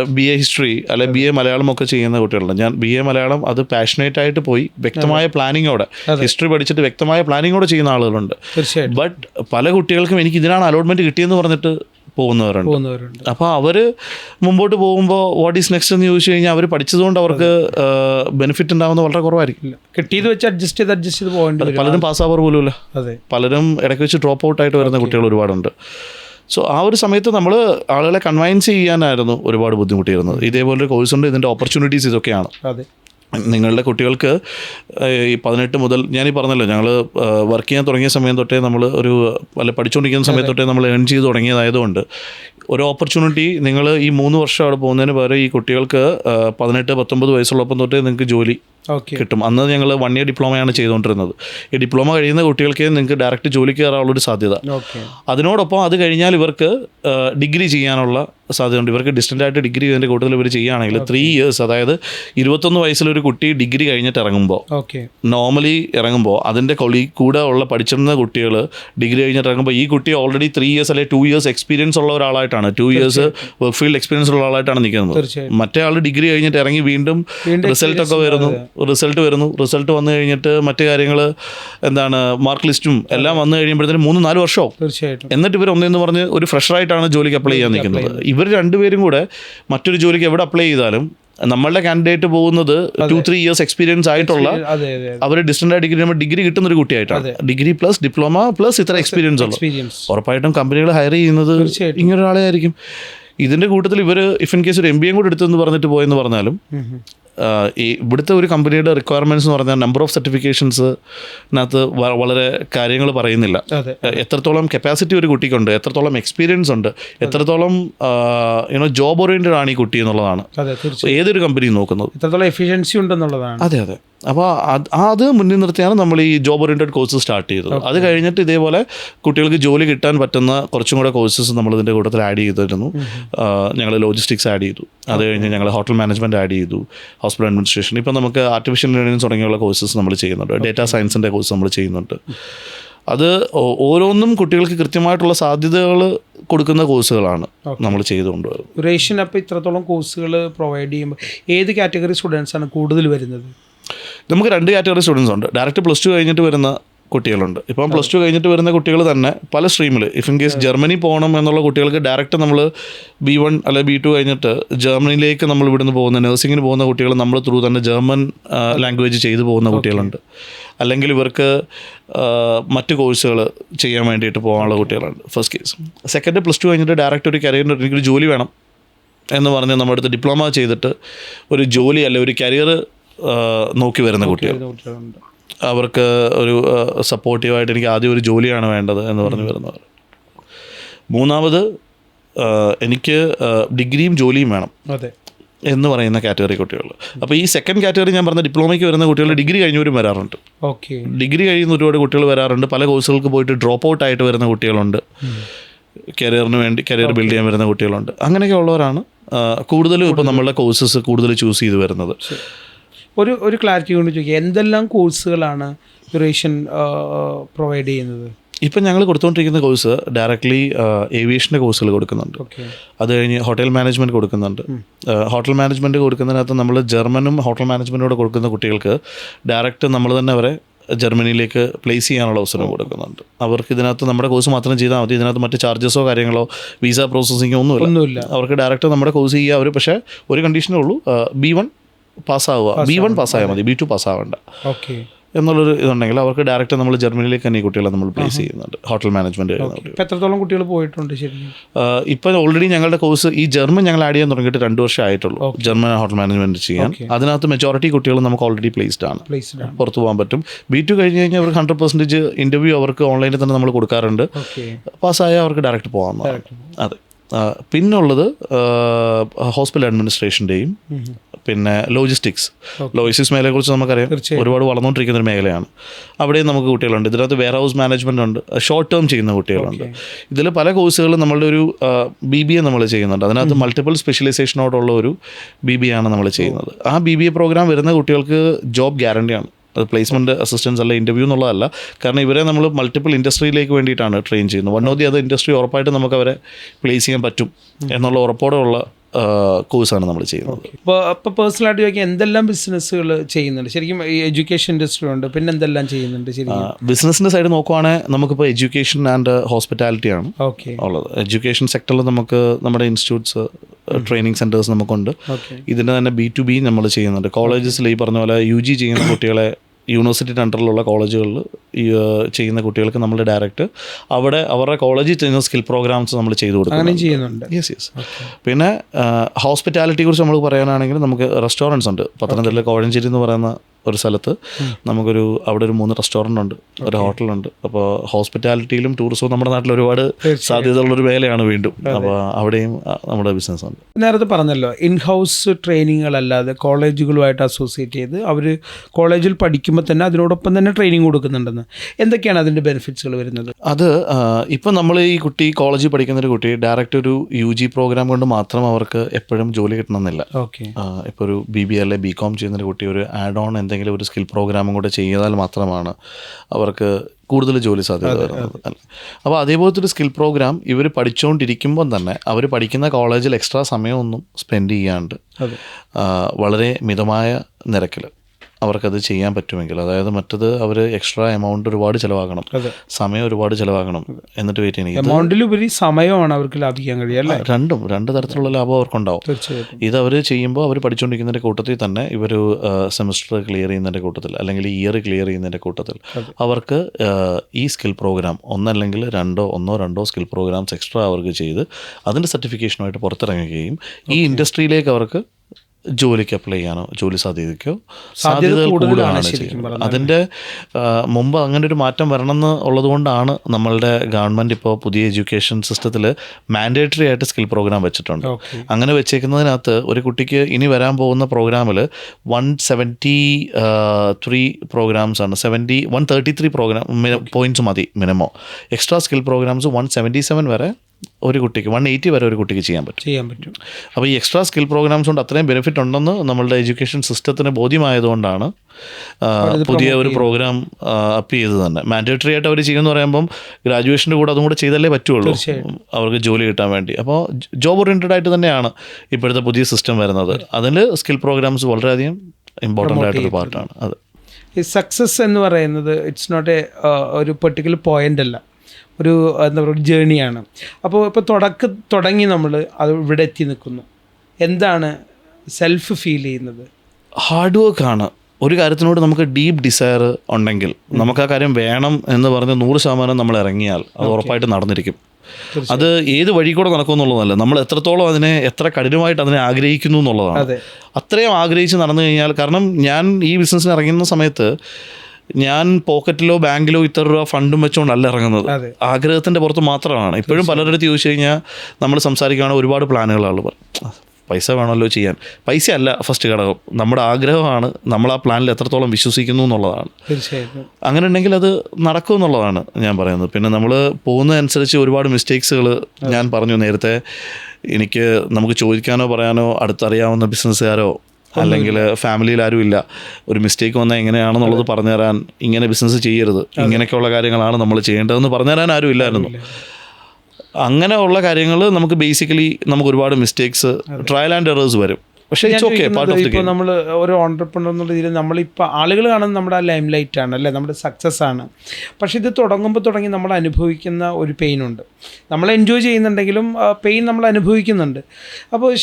ബി എ ഹിസ്റ്ററി അല്ലെ ബി എ മലയാളം ഒക്കെ ചെയ്യുന്ന കുട്ടികളുണ്ട്. ഞാൻ ബി എ മലയാളം അത് പാഷനേറ്റ് ആയിട്ട് പോയി വ്യക്തമായ പ്ലാനിങ്ങോടെ ഹിസ്റ്ററി പഠിച്ചിട്ട് വ്യക്തമായ പ്ലാനിങ്ങോടെ ചെയ്യുന്ന ആളുകളുണ്ട്. ബട്ട് പല കുട്ടികൾക്കും എനിക്ക് ഇതിനാണ് അലോട്ട്മെന്റ് കിട്ടിയെന്ന് പറഞ്ഞിട്ട് പോകുന്നവരുണ്ട്. അപ്പോൾ അവർ മുമ്പോട്ട് പോകുമ്പോൾ വാട്ട് ഈസ് നെക്സ്റ്റ് എന്ന് ചോദിച്ചു കഴിഞ്ഞാൽ അവർ പഠിച്ചതുകൊണ്ട് അവർക്ക് ബെനിഫിറ്റ് ഉണ്ടാവുന്ന വളരെ കുറവായിരിക്കും. കിട്ടിയത് വെച്ച് അഡ്ജസ്റ്റ് ചെയ്ത് അഡ്ജസ്റ്റ് ചെയ്ത് പോകേണ്ടത് പലരും പലരും പാസ്സാവർ പോലുമില്ല. അതെ. പലരും ഇടയ്ക്ക് വെച്ച് ഡ്രോപ്പ് ഔട്ട് ആയിട്ട് വരുന്ന കുട്ടികൾ ഒരുപാടുണ്ട്. സോ ആ ഒരു സമയത്ത് നമ്മൾ ആളുകളെ കൺവൈൻസ് ചെയ്യാനായിരുന്നു ഒരുപാട് ബുദ്ധിമുട്ടിയിരുന്നത്. ഇതേപോലൊരു കോഴ്സ് ഉണ്ട് ഇതിന്റെ ഓപ്പർച്യൂണിറ്റീസ് ഇതൊക്കെയാണ്. അതെ. നിങ്ങളുടെ കുട്ടികൾക്ക് ഈ പതിനെട്ട് മുതൽ ഞാനീ പറഞ്ഞല്ലോ ഞങ്ങൾ വർക്ക് ചെയ്യാൻ തുടങ്ങിയ സമയം തൊട്ടേ നമ്മൾ ഒരു അല്ല പഠിച്ചുകൊണ്ടിരിക്കുന്ന സമയത്ത് തൊട്ടേ നമ്മൾ ഏൺ ചെയ്ത് തുടങ്ങിയതായതുകൊണ്ട് ഒരു ഓപ്പർച്യൂണിറ്റി നിങ്ങൾ ഈ മൂന്ന് വർഷം അവിടെ പോകുന്നതിന് പകരം ഈ കുട്ടികൾക്ക് പതിനെട്ട് പത്തൊമ്പത് വയസ്സുള്ളപ്പം തൊട്ടേ നിങ്ങൾക്ക് ജോലി കിട്ടും. അന്ന് ഞങ്ങൾ വൺ ഇയർ ഡിപ്ലോമയാണ് ചെയ്തുകൊണ്ടിരുന്നത്. ഈ ഡിപ്ലോമ കഴിയുന്ന കുട്ടികൾക്ക് നിങ്ങൾക്ക് ഡയറക്റ്റ് ജോലിക്ക് കയറാനുള്ളൊരു സാധ്യത. അതിനോടൊപ്പം അത് കഴിഞ്ഞാൽ ഇവർക്ക് ഡിഗ്രി ചെയ്യാനുള്ള സാധ്യതയുണ്ട്. ഇവർക്ക് ഡിസ്റ്റന്റ് ആയിട്ട് ഡിഗ്രി ഇതിന്റെ കൂട്ടത്തിൽ ഇവർ ചെയ്യുകയാണെങ്കിൽ ത്രീ ഇയേഴ്സ് അതായത് ഇരുപത്തൊന്ന് വയസ്സിലൊരു കുട്ടി ഡിഗ്രി കഴിഞ്ഞിട്ട് ഇറങ്ങുമ്പോൾ ഓക്കെ നോർമലി ഇറങ്ങുമ്പോൾ അതിന്റെ കൊളി കൂടെ ഉള്ള പഠിച്ചിരുന്ന കുട്ടികൾ ഡിഗ്രി കഴിഞ്ഞിട്ട് ഇറങ്ങുമ്പോൾ ഈ കുട്ടി ഓൾറെഡി ത്രീ ഇയേഴ്സ് അല്ലെങ്കിൽ ടു ഇയേഴ്സ് എക്സ്പീരിയൻസ് ഉള്ള ഒരാളായിട്ടാണ്. Two years work field experience ഉള്ള ആളായിട്ടാണ് നിൽക്കുന്നത്. മറ്റേ ആൾ ഡിഗ്രി കഴിഞ്ഞിട്ട് ഇറങ്ങി വീണ്ടും റിസൾട്ടൊക്കെ റിസൾട്ട് ഒക്കെ വരുന്നു. റിസൾട്ട് വരുന്നു. റിസൾട്ട് വന്നു കഴിഞ്ഞിട്ട് മറ്റു കാര്യങ്ങൾ എന്താണ് മാർക്ക് ലിസ്റ്റും എല്ലാം വന്നു കഴിയുമ്പോഴത്തേനും മൂന്ന് നാല് വർഷമാവും തീർച്ചയായിട്ടും. എന്നിട്ട് ഇവർ ഒന്നെന്ന് പറഞ്ഞ് ഒരു ഫ്രഷറായിട്ടാണ് ജോലിക്ക് അപ്ലൈ ചെയ്യാൻ നിൽക്കുന്നത്. ഇവർ രണ്ടുപേരും കൂടെ മറ്റൊരു ജോലിക്ക് എവിടെ അപ്ലൈ ചെയ്താലും നമ്മളുടെ കാൻഡിഡേറ്റ് പോകുന്നത് ടു ത്രീ ഇയേഴ്സ് എക്സ്പീരിയൻസ് ആയിട്ടുള്ള അവർ ഡിസ്റ്റന്റ് ഡിഗ്രി നമ്മൾ ഡിഗ്രി കിട്ടുന്ന ഒരു കുട്ടിയായിട്ടാണ് ഡിഗ്രി പ്ലസ് ഡിപ്ലോമ പ്ലസ് ഇത്ര എക്സ്പീരിയൻസ് ഉള്ളത് ഉറപ്പായിട്ടും കമ്പനികൾ ഹയർ ചെയ്യുന്നത് ഇങ്ങനൊരാളെ ആയിരിക്കും. ഇതിന്റെ കൂട്ടത്തിൽ ഇവർ ഇഫ് ഇൻ കേസ് ഒരു എം ബി എം കൂടെ എടുത്തെന്ന് പറഞ്ഞിട്ട് പോയെന്ന് പറഞ്ഞാലും ഈ ഇവിടുത്തെ ഒരു കമ്പനിയുടെ റിക്വയർമെന്റ്സ് എന്ന് പറഞ്ഞാൽ നമ്പർ ഓഫ് സർട്ടിഫിക്കേഷൻസ് നകത്ത് വളരെ കാര്യങ്ങൾ പറയുന്നില്ല. എത്രത്തോളം കപ്പാസിറ്റി ഒരു കുട്ടിക്കുണ്ട് എത്രത്തോളം എക്സ്പീരിയൻസ് ഉണ്ട് എത്രത്തോളം യുനോ ജോബ് ഓറിയന്റഡ് ആണ് ഈ കുട്ടി എന്നുള്ളതാണ്. ഏതൊരു കമ്പനിയും നോക്കുന്നത്? എത്രത്തോളം എഫിഷ്യൻസി ഉണ്ടെന്നുള്ളതാണ്. അതെ അതെ. അപ്പോൾ അത് അത് മുന്നിൽ നിർത്തിയാണ് നമ്മൾ ഈ ജോബ് ഓറിയന്റഡ് കോഴ്സ് സ്റ്റാർട്ട് ചെയ്തത്. അത് കഴിഞ്ഞിട്ട് ഇതേപോലെ കുട്ടികൾക്ക് ജോലി കിട്ടാൻ പറ്റുന്ന കുറച്ചും കൂടെ കോഴ്സസ് നമ്മൾ ഇതിന്റെ കൂട്ടത്തിൽ ആഡ് ചെയ്തിരുന്നു. ഞങ്ങൾ ലോജിസ്റ്റിക്സ് ആഡ് ചെയ്തു. അത് കഴിഞ്ഞ് ഞങ്ങൾ ഹോട്ടൽ മാനേജ്മെന്റ് ആഡ് ചെയ്തു. ഹോസ്പിറ്റൽ അഡ്മിനിസ്ട്രേഷൻ ഇപ്പം നമുക്ക് ആർട്ടിഫിഷ്യൽ ഇന്റലിജൻസ് തുടങ്ങിയുള്ള കോഴ്സസ് നമ്മൾ ചെയ്യുന്നുണ്ട്. ഡേറ്റാ സയൻസിന്റെ കോഴ്സ് നമ്മൾ ചെയ്യുന്നുണ്ട്. അത് ഓരോന്നും കുട്ടികൾക്ക് കൃത്യമായിട്ടുള്ള സാധ്യതകൾ കൊടുക്കുന്ന കോഴ്സുകളാണ് നമ്മൾ ചെയ്തുകൊണ്ട് റേഷൻ അപ്പോൾ ഇത്രത്തോളം കോഴ്സുകൾ പ്രൊവൈഡ് ചെയ്യുമ്പോൾ ഏത് കാറ്റഗറി സ്റ്റുഡൻസ് ആണ് കൂടുതൽ വരുന്നത്? നമുക്ക് രണ്ട് കാറ്റഗറി സ്റ്റുഡൻസ് ഉണ്ട്. ഡയറക്റ്റ് പ്ലസ് ടു കഴിഞ്ഞിട്ട് വരുന്ന കുട്ടികളുണ്ട്. ഇപ്പം പ്ലസ് ടു കഴിഞ്ഞിട്ട് വരുന്ന കുട്ടികൾ തന്നെ പല സ്ട്രീമിൽ ഇഫ് ഇൻ കേസ് ജർമ്മനി പോകണം എന്നുള്ള കുട്ടികൾക്ക് ഡയറക്റ്റ് നമ്മൾ ബി വൺ അല്ലെ ബി ടു കഴിഞ്ഞിട്ട് ജർമ്മനിയിലേക്ക് നമ്മൾ ഇവിടുന്ന് പോകുന്ന നഴ്സിങ്ങിന് പോകുന്ന കുട്ടികൾ നമ്മൾ ത്രൂ തന്നെ ജർമ്മൻ ലാംഗ്വേജ് ചെയ്തു പോകുന്ന കുട്ടികളുണ്ട്. അല്ലെങ്കിൽ ഇവർക്ക് മറ്റ് കോഴ്സുകൾ ചെയ്യാൻ വേണ്ടിയിട്ട് പോകാനുള്ള കുട്ടികളുണ്ട്. First case second plus two കഴിഞ്ഞിട്ട് ഡയറക്റ്റ് ഒരു കരിയർ എനിക്കൊരു ജോലി വേണം എന്ന് പറഞ്ഞ് നമ്മുടെ അടുത്ത് ഡിപ്ലോമ ചെയ്തിട്ട് ഒരു ജോലി അല്ലെ ഒരു കരിയർ നോക്കി വരുന്ന കുട്ടികൾ. അവർക്ക് ഒരു സപ്പോർട്ടീവായിട്ട് എനിക്ക് ആദ്യം ഒരു ജോലിയാണ് വേണ്ടത് എന്ന് പറഞ്ഞ് വരുന്നവർ. മൂന്നാമത് എനിക്ക് ഡിഗ്രിയും ജോലിയും വേണം അതെ. എന്ന് പറയുന്ന കാറ്റഗറി കുട്ടികൾ. അപ്പോൾ ഈ സെക്കൻഡ് കാറ്റഗറി ഞാൻ പറഞ്ഞ ഡിപ്ലോമയ്ക്ക് വരുന്ന കുട്ടികൾ ഡിഗ്രി കഴിഞ്ഞവരും വരാറുണ്ട്. ഓക്കെ. ഡിഗ്രി കഴിയുന്ന ഒരുപാട് കുട്ടികൾ വരാറുണ്ട്. പല കോഴ്സുകൾക്ക് പോയിട്ട് ഡ്രോപ്പ് ഔട്ട് ആയിട്ട് വരുന്ന കുട്ടികളുണ്ട്. കരിയറിന് വേണ്ടി കരിയർ ബിൽഡ് ചെയ്യാൻ വരുന്ന കുട്ടികളുണ്ട്. അങ്ങനെയൊക്കെ ഉള്ളവരാണ്. കൂടുതലും ഇപ്പോൾ നമ്മളുടെ കോഴ്സസ് കൂടുതൽ ചൂസ് ചെയ്ത് വരുന്നത്. ഒരു ഒരു ക്ലാരിറ്റി കൊണ്ട് ചോദിക്കുക. എന്തെല്ലാം കോഴ്സുകളാണ് ഡ്യൂറേഷൻ പ്രൊവൈഡ് ചെയ്യുന്നത്? ഇപ്പം ഞങ്ങൾ കൊടുത്തുകൊണ്ടിരിക്കുന്ന കോഴ്സ് ഡയറക്ട്ലി ഏവിയേഷന്റെ കോഴ്സുകൾ കൊടുക്കുന്നുണ്ട്. അത് കഴിഞ്ഞ് ഹോട്ടൽ മാനേജ്മെന്റ് കൊടുക്കുന്നുണ്ട്. ഹോട്ടൽ മാനേജ്മെന്റ് കൊടുക്കുന്നതിനകത്ത് നമ്മൾ ജർമ്മനും ഹോട്ടൽ മാനേജ്മെന്റോടെ കൊടുക്കുന്ന കുട്ടികൾക്ക് ഡയറക്റ്റ് നമ്മൾ തന്നെ അവരെ ജർമ്മനിയിലേക്ക് പ്ലേസ് ചെയ്യാനുള്ള അവസരം കൊടുക്കുന്നുണ്ട്. അവർക്ക് ഇതിനകത്ത് നമ്മുടെ കോഴ്സ് മാത്രം ചെയ്താൽ മതി. ഇതിനകത്ത് മറ്റ് ചാർജസോ കാര്യങ്ങളോ വിസ പ്രോസസ്സിങ്ങോ ഒന്നുമില്ല. അവർക്ക് ഡയറക്റ്റ് നമ്മുടെ കോഴ്സ് ചെയ്യുക. അവർ പക്ഷേ ഒരു കണ്ടീഷനേ ഉള്ളൂ. ബി വൺ പാസ്സാവുക. ബി വൺ പാസ്സായാൽ മതി. ബി ടു പാസ്സാവണ്ട. ഓക്കെ. എന്നുള്ളൊരു ഇതുണ്ടെങ്കിൽ അവർക്ക് ഡയറക്റ്റ് നമ്മൾ ജർമ്മനിയിലേക്ക് തന്നെ ഈ കുട്ടികളെ നമ്മൾ പ്ലേസ് ചെയ്യുന്നുണ്ട്. ഹോട്ടൽ മാനേജ്മെന്റ് എത്രത്തോളം കുട്ടികൾ പോയിട്ടുണ്ട് ശരിക്കും? ഇപ്പം ഓൾറെഡി ഞങ്ങളുടെ കോഴ്സ് ഈ ജർമ്മൻ ഞങ്ങൾ ആഡ് ചെയ്യാൻ തുടങ്ങിയിട്ട് രണ്ട് വർഷം ആയിട്ടുള്ളൂ. ജർമ്മൻ ഹോട്ടൽ മാനേജ്മെന്റ് ചെയ്യാൻ. അതിനകത്ത് മെജോറിറ്റി കുട്ടികൾ നമുക്ക് ഓൾറെഡി പ്ലേസ്ഡ് ആണ്. പുറത്തു പോകാൻ പറ്റും. ബി ടു കഴിഞ്ഞ് കഴിഞ്ഞാൽ അവർക്ക് ഹൺഡ്രഡ് പെർസെന്റേജ് ഇന്റർവ്യൂ അവർക്ക് ഓൺലൈനിൽ തന്നെ നമ്മൾ കൊടുക്കാറുണ്ട്. പാസ്സായാൽ അവർക്ക് ഡയറക്റ്റ് പോകാം അതെ. പിന്നുള്ളത് ഹോസ്പിറ്റൽ അഡ്മിനിസ്ട്രേഷന്റെയും പിന്നെ ലോജിസ്റ്റിക്സ്. ലോജിസ്റ്റിക്സ് മേഖലയെക്കുറിച്ച് നമുക്കറിയാം. ഒരുപാട് വളർന്നുകൊണ്ടിരിക്കുന്ന ഒരു മേഖലയാണ്. അവിടെയും നമുക്ക് കുട്ടികളുണ്ട്. ഇതിനകത്ത് വെയർ ഹൗസ് മാനേജ്മെന്റ് ഉണ്ട്. ഷോർട്ട് ടേം ചെയ്യുന്ന കുട്ടികളുണ്ട്. ഇതിൽ പല കോഴ്സുകളും നമ്മളുടെ ഒരു ബി ബി എ നമ്മൾ ചെയ്യുന്നുണ്ട്. അതിനകത്ത് മൾട്ടിപ്പിൾ സ്പെഷ്യലൈസേഷനോടുള്ള ഒരു ബി ബി ആണ് നമ്മൾ ചെയ്യുന്നത്. ആ ബി ബി എ പ്രോഗ്രാം വരുന്ന കുട്ടികൾക്ക് ജോബ് ഗ്യാരണ്ടിയാണ് അത് പ്ലേസ്മെന്റ് അസിസ്റ്റൻസ് അല്ല ഇന്റർവ്യൂ എന്നുള്ളതല്ല. കാരണം ഇവരെ നമ്മൾ മൾട്ടിപ്പിൾ ഇൻഡസ്ട്രിയിലേക്ക് വേണ്ടിയിട്ടാണ് ട്രെയിൻ ചെയ്യുന്നത്. വൺ ഓഫ് ദി അത് ഇൻഡസ്ട്രി ഉറപ്പായിട്ട് നമുക്ക് അവരെ പ്ലേസ് ചെയ്യാൻ പറ്റും എന്നുള്ള ഉറപ്പോടെ ഉള്ള കോഴ്സാണ് നമ്മൾ ചെയ്യുന്നത്. ഇപ്പോൾ അപ്പോൾ പേഴ്സണലായിട്ട് ചോദിക്കാൻ എന്തെല്ലാം ബിസിനസ്സുകൾ ചെയ്യുന്നുണ്ട്? ശരിക്കും ഈ എഡ്യൂക്കേഷൻ ഇൻഡസ്ട്രി ഉണ്ട് പിന്നെ എന്തെല്ലാം ചെയ്യുന്നുണ്ട് ശരിക്കും? ബിസിനസ്സിന്റെ സൈഡ് നോക്കുവാണെങ്കിൽ നമുക്കിപ്പോൾ എഡ്യൂക്കേഷൻ ആൻഡ് ഹോസ്പിറ്റാലിറ്റി ആണ് ഓക്കെ. ഉള്ളത്. എഡ്യൂക്കേഷൻ സെക്ടറിൽ നമുക്ക് നമ്മുടെ ഇൻസ്റ്റിറ്റ്യൂട്ട്സ് ട്രെയിനിങ് സെന്റേഴ്സ് നമുക്കുണ്ട്. ഇതിന് തന്നെ ബി ടു ബി നമ്മൾ ചെയ്യുന്നുണ്ട്. കോളേജസിൽ ഈ പറഞ്ഞ പോലെ യു ജി ചെയ്യുന്ന കുട്ടികളെ യൂണിവേഴ്സിറ്റിയുടെ അണ്ടറിലുള്ള കോളേജുകളിൽ ചെയ്യുന്ന കുട്ടികൾക്ക് നമ്മൾ ഡയറക്റ്റ് അവിടെ അവരുടെ കോളേജിൽ ചെയ്യുന്ന സ്കിൽ പ്രോഗ്രാംസ് നമ്മൾ ചെയ്തു കൊടുക്കും അങ്ങനെയും ചെയ്യുന്നുണ്ട്. യെസ് യെസ് പിന്നെ ഹോസ്പിറ്റാലിറ്റിയെ കുറിച്ച് നമ്മൾ പറയാനാണെങ്കിൽ നമുക്ക് റെസ്റ്റോറന്റ്സ് ഉണ്ട്. പത്തനംതിട്ടയിലെ കോഴഞ്ചേരി എന്ന് പറയുന്ന ഒരു സ്ഥലത്ത്. നമുക്കൊരു അവിടെ ഒരു മൂന്ന് റെസ്റ്റോറന്റ് ഉണ്ട് ഒരു ഹോട്ടലുണ്ട്. അപ്പോൾ ഹോസ്പിറ്റാലിറ്റിയിലും ടൂറിസവും നമ്മുടെ നാട്ടിൽ ഒരുപാട് സാധ്യതയുള്ളൊരു മേഖലയാണ് വീണ്ടും. അപ്പോൾ അവിടെയും നമ്മുടെ ബിസിനസ് ഉണ്ട് നേരത്തെ പറഞ്ഞല്ലോ ഇൻ ഹൗസ് ട്രെയിനിങ്ങുകളല്ലാതെ കോളേജുകളുമായിട്ട് അസോസിയേറ്റ് ചെയ്ത് അവർ കോളേജിൽ പഠിക്കുമ്പോൾ തന്നെ അതിനോടൊപ്പം തന്നെ ട്രെയിനിങ് കൊടുക്കുന്നുണ്ടെന്ന്. എന്തൊക്കെയാണ് അതിന്റെ ബെനിഫിറ്റ്സുകൾ വരുന്നത്? അത് ഇപ്പം നമ്മൾ ഈ കുട്ടി കോളേജിൽ പഠിക്കുന്ന ഒരു കുട്ടി ഡയറക്റ്റ് ഒരു യു ജി പ്രോഗ്രാം കൊണ്ട് മാത്രം അവർക്ക് എപ്പോഴും ജോലി കിട്ടണമെന്നില്ല. ഓക്കെ ഇപ്പോൾ ഒരു ബി ബി അല്ലെ ബി കോം ചെയ്യുന്ന ഒരു കുട്ടി ഒരു ആഡ് ഓൺ എന്തെങ്കിലും ഒരു സ്കിൽ പ്രോഗ്രാമും കൂടെ ചെയ്താൽ മാത്രമാണ് അവർക്ക് കൂടുതൽ ജോലി സാധ്യത വരുന്നത് അപ്പോൾ അതേപോലത്തെ ഒരു സ്കിൽ പ്രോഗ്രാം ഇവർ പഠിച്ചുകൊണ്ടിരിക്കുമ്പം തന്നെ അവർ പഠിക്കുന്ന കോളേജിൽ എക്സ്ട്രാ സമയമൊന്നും സ്പെൻഡ് ചെയ്യാണ്ട് വളരെ മിതമായ നിരക്കിൽ അവർക്കത് ചെയ്യാൻ പറ്റുമെങ്കിൽ. അതായത് മറ്റത് അവർ എക്സ്ട്രാ എമൗണ്ട് ഒരുപാട് ചിലവാക്കണം സമയം ഒരുപാട് ചിലവാക്കണം എന്നിട്ട് വെയിറ്റ് ചെയ്യണം എമൗണ്ടിലുപരി സമയമാണ് അവർക്ക് ലാഭിക്കാൻ കഴിയുക രണ്ടും. രണ്ട് തരത്തിലുള്ള ലാഭം അവർക്കുണ്ടാവും. ഇത് അവർ ചെയ്യുമ്പോൾ അവർ പഠിച്ചുകൊണ്ടിരിക്കുന്നതിന്റെ കൂട്ടത്തിൽ തന്നെ ഇവർ സെമിസ്റ്റർ ക്ലിയർ ചെയ്യുന്നതിന്റെ കൂട്ടത്തിൽ അല്ലെങ്കിൽ ഇയർ ക്ലിയർ ചെയ്യുന്നതിന്റെ കൂട്ടത്തിൽ അവർക്ക് ഈ സ്കിൽ പ്രോഗ്രാം ഒന്നല്ലെങ്കിൽ രണ്ടോ ഒന്നോ രണ്ടോ സ്കിൽ പ്രോഗ്രാംസ് എക്സ്ട്രാ അവർക്ക് ചെയ്ത് അതിന്റെ സർട്ടിഫിക്കേഷനുമായിട്ട് പുറത്തിറങ്ങുകയും ഈ ഇൻഡസ്ട്രിയിലേക്ക് അവർക്ക് ജോലിക്ക് അപ്ലൈ ചെയ്യാനോ ജോലി സാധ്യതയ്ക്കോ സാധ്യതകൾ കൂടുതലാണ് ചെയ്യുന്നത്. അതിന്റെ മുമ്പ് അങ്ങനെ ഒരു മാറ്റം വരണമെന്ന് ഉള്ളതുകൊണ്ടാണ് നമ്മളുടെ ഗവൺമെന്റ് ഇപ്പോൾ പുതിയ എഡ്യൂക്കേഷൻ സിസ്റ്റത്തിൽ മാൻഡേറ്ററി ആയിട്ട് സ്കിൽ പ്രോഗ്രാം വെച്ചിട്ടുണ്ട്. അങ്ങനെ വെച്ചേക്കുന്നതിനകത്ത് ഒരു കുട്ടിക്ക് ഇനി വരാൻ പോകുന്ന പ്രോഗ്രാമിൽ വൺ സെവന്റി ത്രീ പ്രോഗ്രാംസ് ആണ്. Seventy one thirty three programme points മതി minimum extra skill programmes one seventy seven വരെ ഒരു കുട്ടിക്ക് വൺ എയ്റ്റി വരെ ഒരു കുട്ടിക്ക് ചെയ്യാൻ പറ്റും. ചെയ്യാൻ പറ്റും. അപ്പോൾ ഈ എക്സ്ട്രാ സ്കിൽ പ്രോഗ്രാംസ് കൊണ്ട് അത്രയും ബെനിഫിറ്റ് ഉണ്ടെന്ന് നമ്മളുടെ എഡ്യൂക്കേഷൻ സിസ്റ്റത്തിന് ബോധ്യമായതുകൊണ്ടാണ് പുതിയ ഒരു പ്രോഗ്രാം അപ്പ് ചെയ്ത് തന്നെ. മാൻഡേറ്ററി ആയിട്ട് അവർ ചെയ്യുമെന്ന് പറയുമ്പം ഗ്രാജുവേഷന്റെ കൂടെ അതും കൂടെ ചെയ്തല്ലേ പറ്റുള്ളൂ. അവർക്ക് ജോലി കിട്ടാൻ വേണ്ടി. അപ്പോൾ ജോബ് ഓറിയന്റഡ് ആയിട്ട് തന്നെയാണ് ഇപ്പോഴത്തെ പുതിയ സിസ്റ്റം വരുന്നത്. അതിൽ സ്കിൽ പ്രോഗ്രാംസ് വളരെയധികം ഇമ്പോർട്ടന്റ് ആയിട്ടൊരു പാർട്ടാണ് അത്. ഈ സക്സസ് എന്ന് പറയുന്നത് ഇറ്റ്സ് നോട്ട് എ ഒരു പെർട്ടിക്കുലർ പോയിന്റ് അല്ല. ഒരു എന്താ പറയുക ഒരു ജേണിയാണ് അപ്പോൾ ഇപ്പോൾ തുടക്ക തുടങ്ങി നമ്മൾ അത് ഇവിടെ എത്തി നിൽക്കുന്നു. എന്താണ് സെൽഫ് ഫീൽ ചെയ്യുന്നത്? ഹാർഡ് വർക്കാണ് ഒരു കാര്യത്തിനോട് നമുക്ക് ഡീപ്പ് ഡിസയർ ഉണ്ടെങ്കിൽ നമുക്ക് ആ കാര്യം വേണം എന്ന് പറഞ്ഞ് നൂറ് ശതമാനം നമ്മൾ ഇറങ്ങിയാൽ അത് ഉറപ്പായിട്ട് നടന്നിരിക്കും. അത് ഏത് വഴി കൂടെ നടക്കുമെന്നുള്ളതല്ല നമ്മൾ എത്രത്തോളം അതിനെ എത്ര കഠിനമായിട്ട് അതിനെ ആഗ്രഹിക്കുന്നു എന്നുള്ളതാണ്. അത്രയും ആഗ്രഹിച്ച് നടന്നു കഴിഞ്ഞാൽ കാരണം ഞാൻ ഈ ബിസിനസ്സിന് ഇറങ്ങുന്ന സമയത്ത് ഞാൻ പോക്കറ്റിലോ ബാങ്കിലോ ഇത്ര രൂപ ഫണ്ടും വെച്ചുകൊണ്ടല്ല ഇറങ്ങുന്നത്. ആഗ്രഹത്തിന്റെ ആഗ്രഹത്തിന്റെ പുറത്ത് മാത്രമാണ്. ഇപ്പോഴും പലരുടെ ചോദിച്ചു കഴിഞ്ഞാൽ നമ്മൾ സംസാരിക്കുകയാണെങ്കിൽ ഒരുപാട് പ്ലാനുകളാണ് പൈസ വേണമല്ലോ ചെയ്യാൻ. പൈസ അല്ല ഫസ്റ്റ് ഘടകം. നമ്മുടെ ആഗ്രഹമാണ് നമ്മൾ ആ പ്ലാനിൽ എത്രത്തോളം വിശ്വസിക്കുന്നു എന്നുള്ളതാണ്. തീർച്ചയായിട്ടും. അങ്ങനെ ഉണ്ടെങ്കിൽ അത് നടക്കും എന്നുള്ളതാണ് ഞാൻ പറയുന്നത്. പിന്നെ നമ്മൾ പോകുന്നതനുസരിച്ച് ഒരുപാട് മിസ്റ്റേക്സുകൾ ഞാൻ പറഞ്ഞു നേരത്തെ. എനിക്ക് നമുക്ക് ചോദിക്കാനോ പറയാനോ അടുത്തറിയാവുന്ന ബിസിനസ്സുകാരോ അല്ലെങ്കിൽ ഫാമിലിയിൽ ആരും ഇല്ല. ഒരു മിസ്റ്റേക്ക് വന്നാൽ എങ്ങനെയാണെന്നുള്ളത് പറഞ്ഞു പറഞ്ഞുതരാൻ ഇങ്ങനെ ബിസിനസ് ചെയ്യരുത്. ഇങ്ങനെയൊക്കെയുള്ള കാര്യങ്ങളാണ് നമ്മൾ ചെയ്യേണ്ടതെന്ന് പറഞ്ഞുതരാൻ ആരും ഇല്ലായിരുന്നു. അങ്ങനെയുള്ള കാര്യങ്ങൾ നമുക്ക് ബേസിക്കലി നമുക്ക് ഒരുപാട് മിസ്റ്റേക്സ് ട്രയൽ ആൻഡ് എറേഴ്സ് വരും. പക്ഷേ ഇപ്പോൾ നമ്മൾ ഒരു ഓണ്ടർപ്രണർ എന്നുള്ള രീതിയിൽ നമ്മളിപ്പോൾ ആളുകൾ കാണുന്നത് നമ്മുടെ ലൈം ലൈറ്റ് ആണ് അല്ലേ? നമ്മുടെ സക്സസ് ആണ്. പക്ഷേ ഇത് തുടങ്ങുമ്പോൾ തുടങ്ങി നമ്മൾ അനുഭവിക്കുന്ന ഒരു പെയിൻ ഉണ്ട്. നമ്മൾ എൻജോയ് ചെയ്യുന്നുണ്ടെങ്കിലും പെയിൻ നമ്മൾ അനുഭവിക്കുന്നുണ്ട്. അപ്പോൾ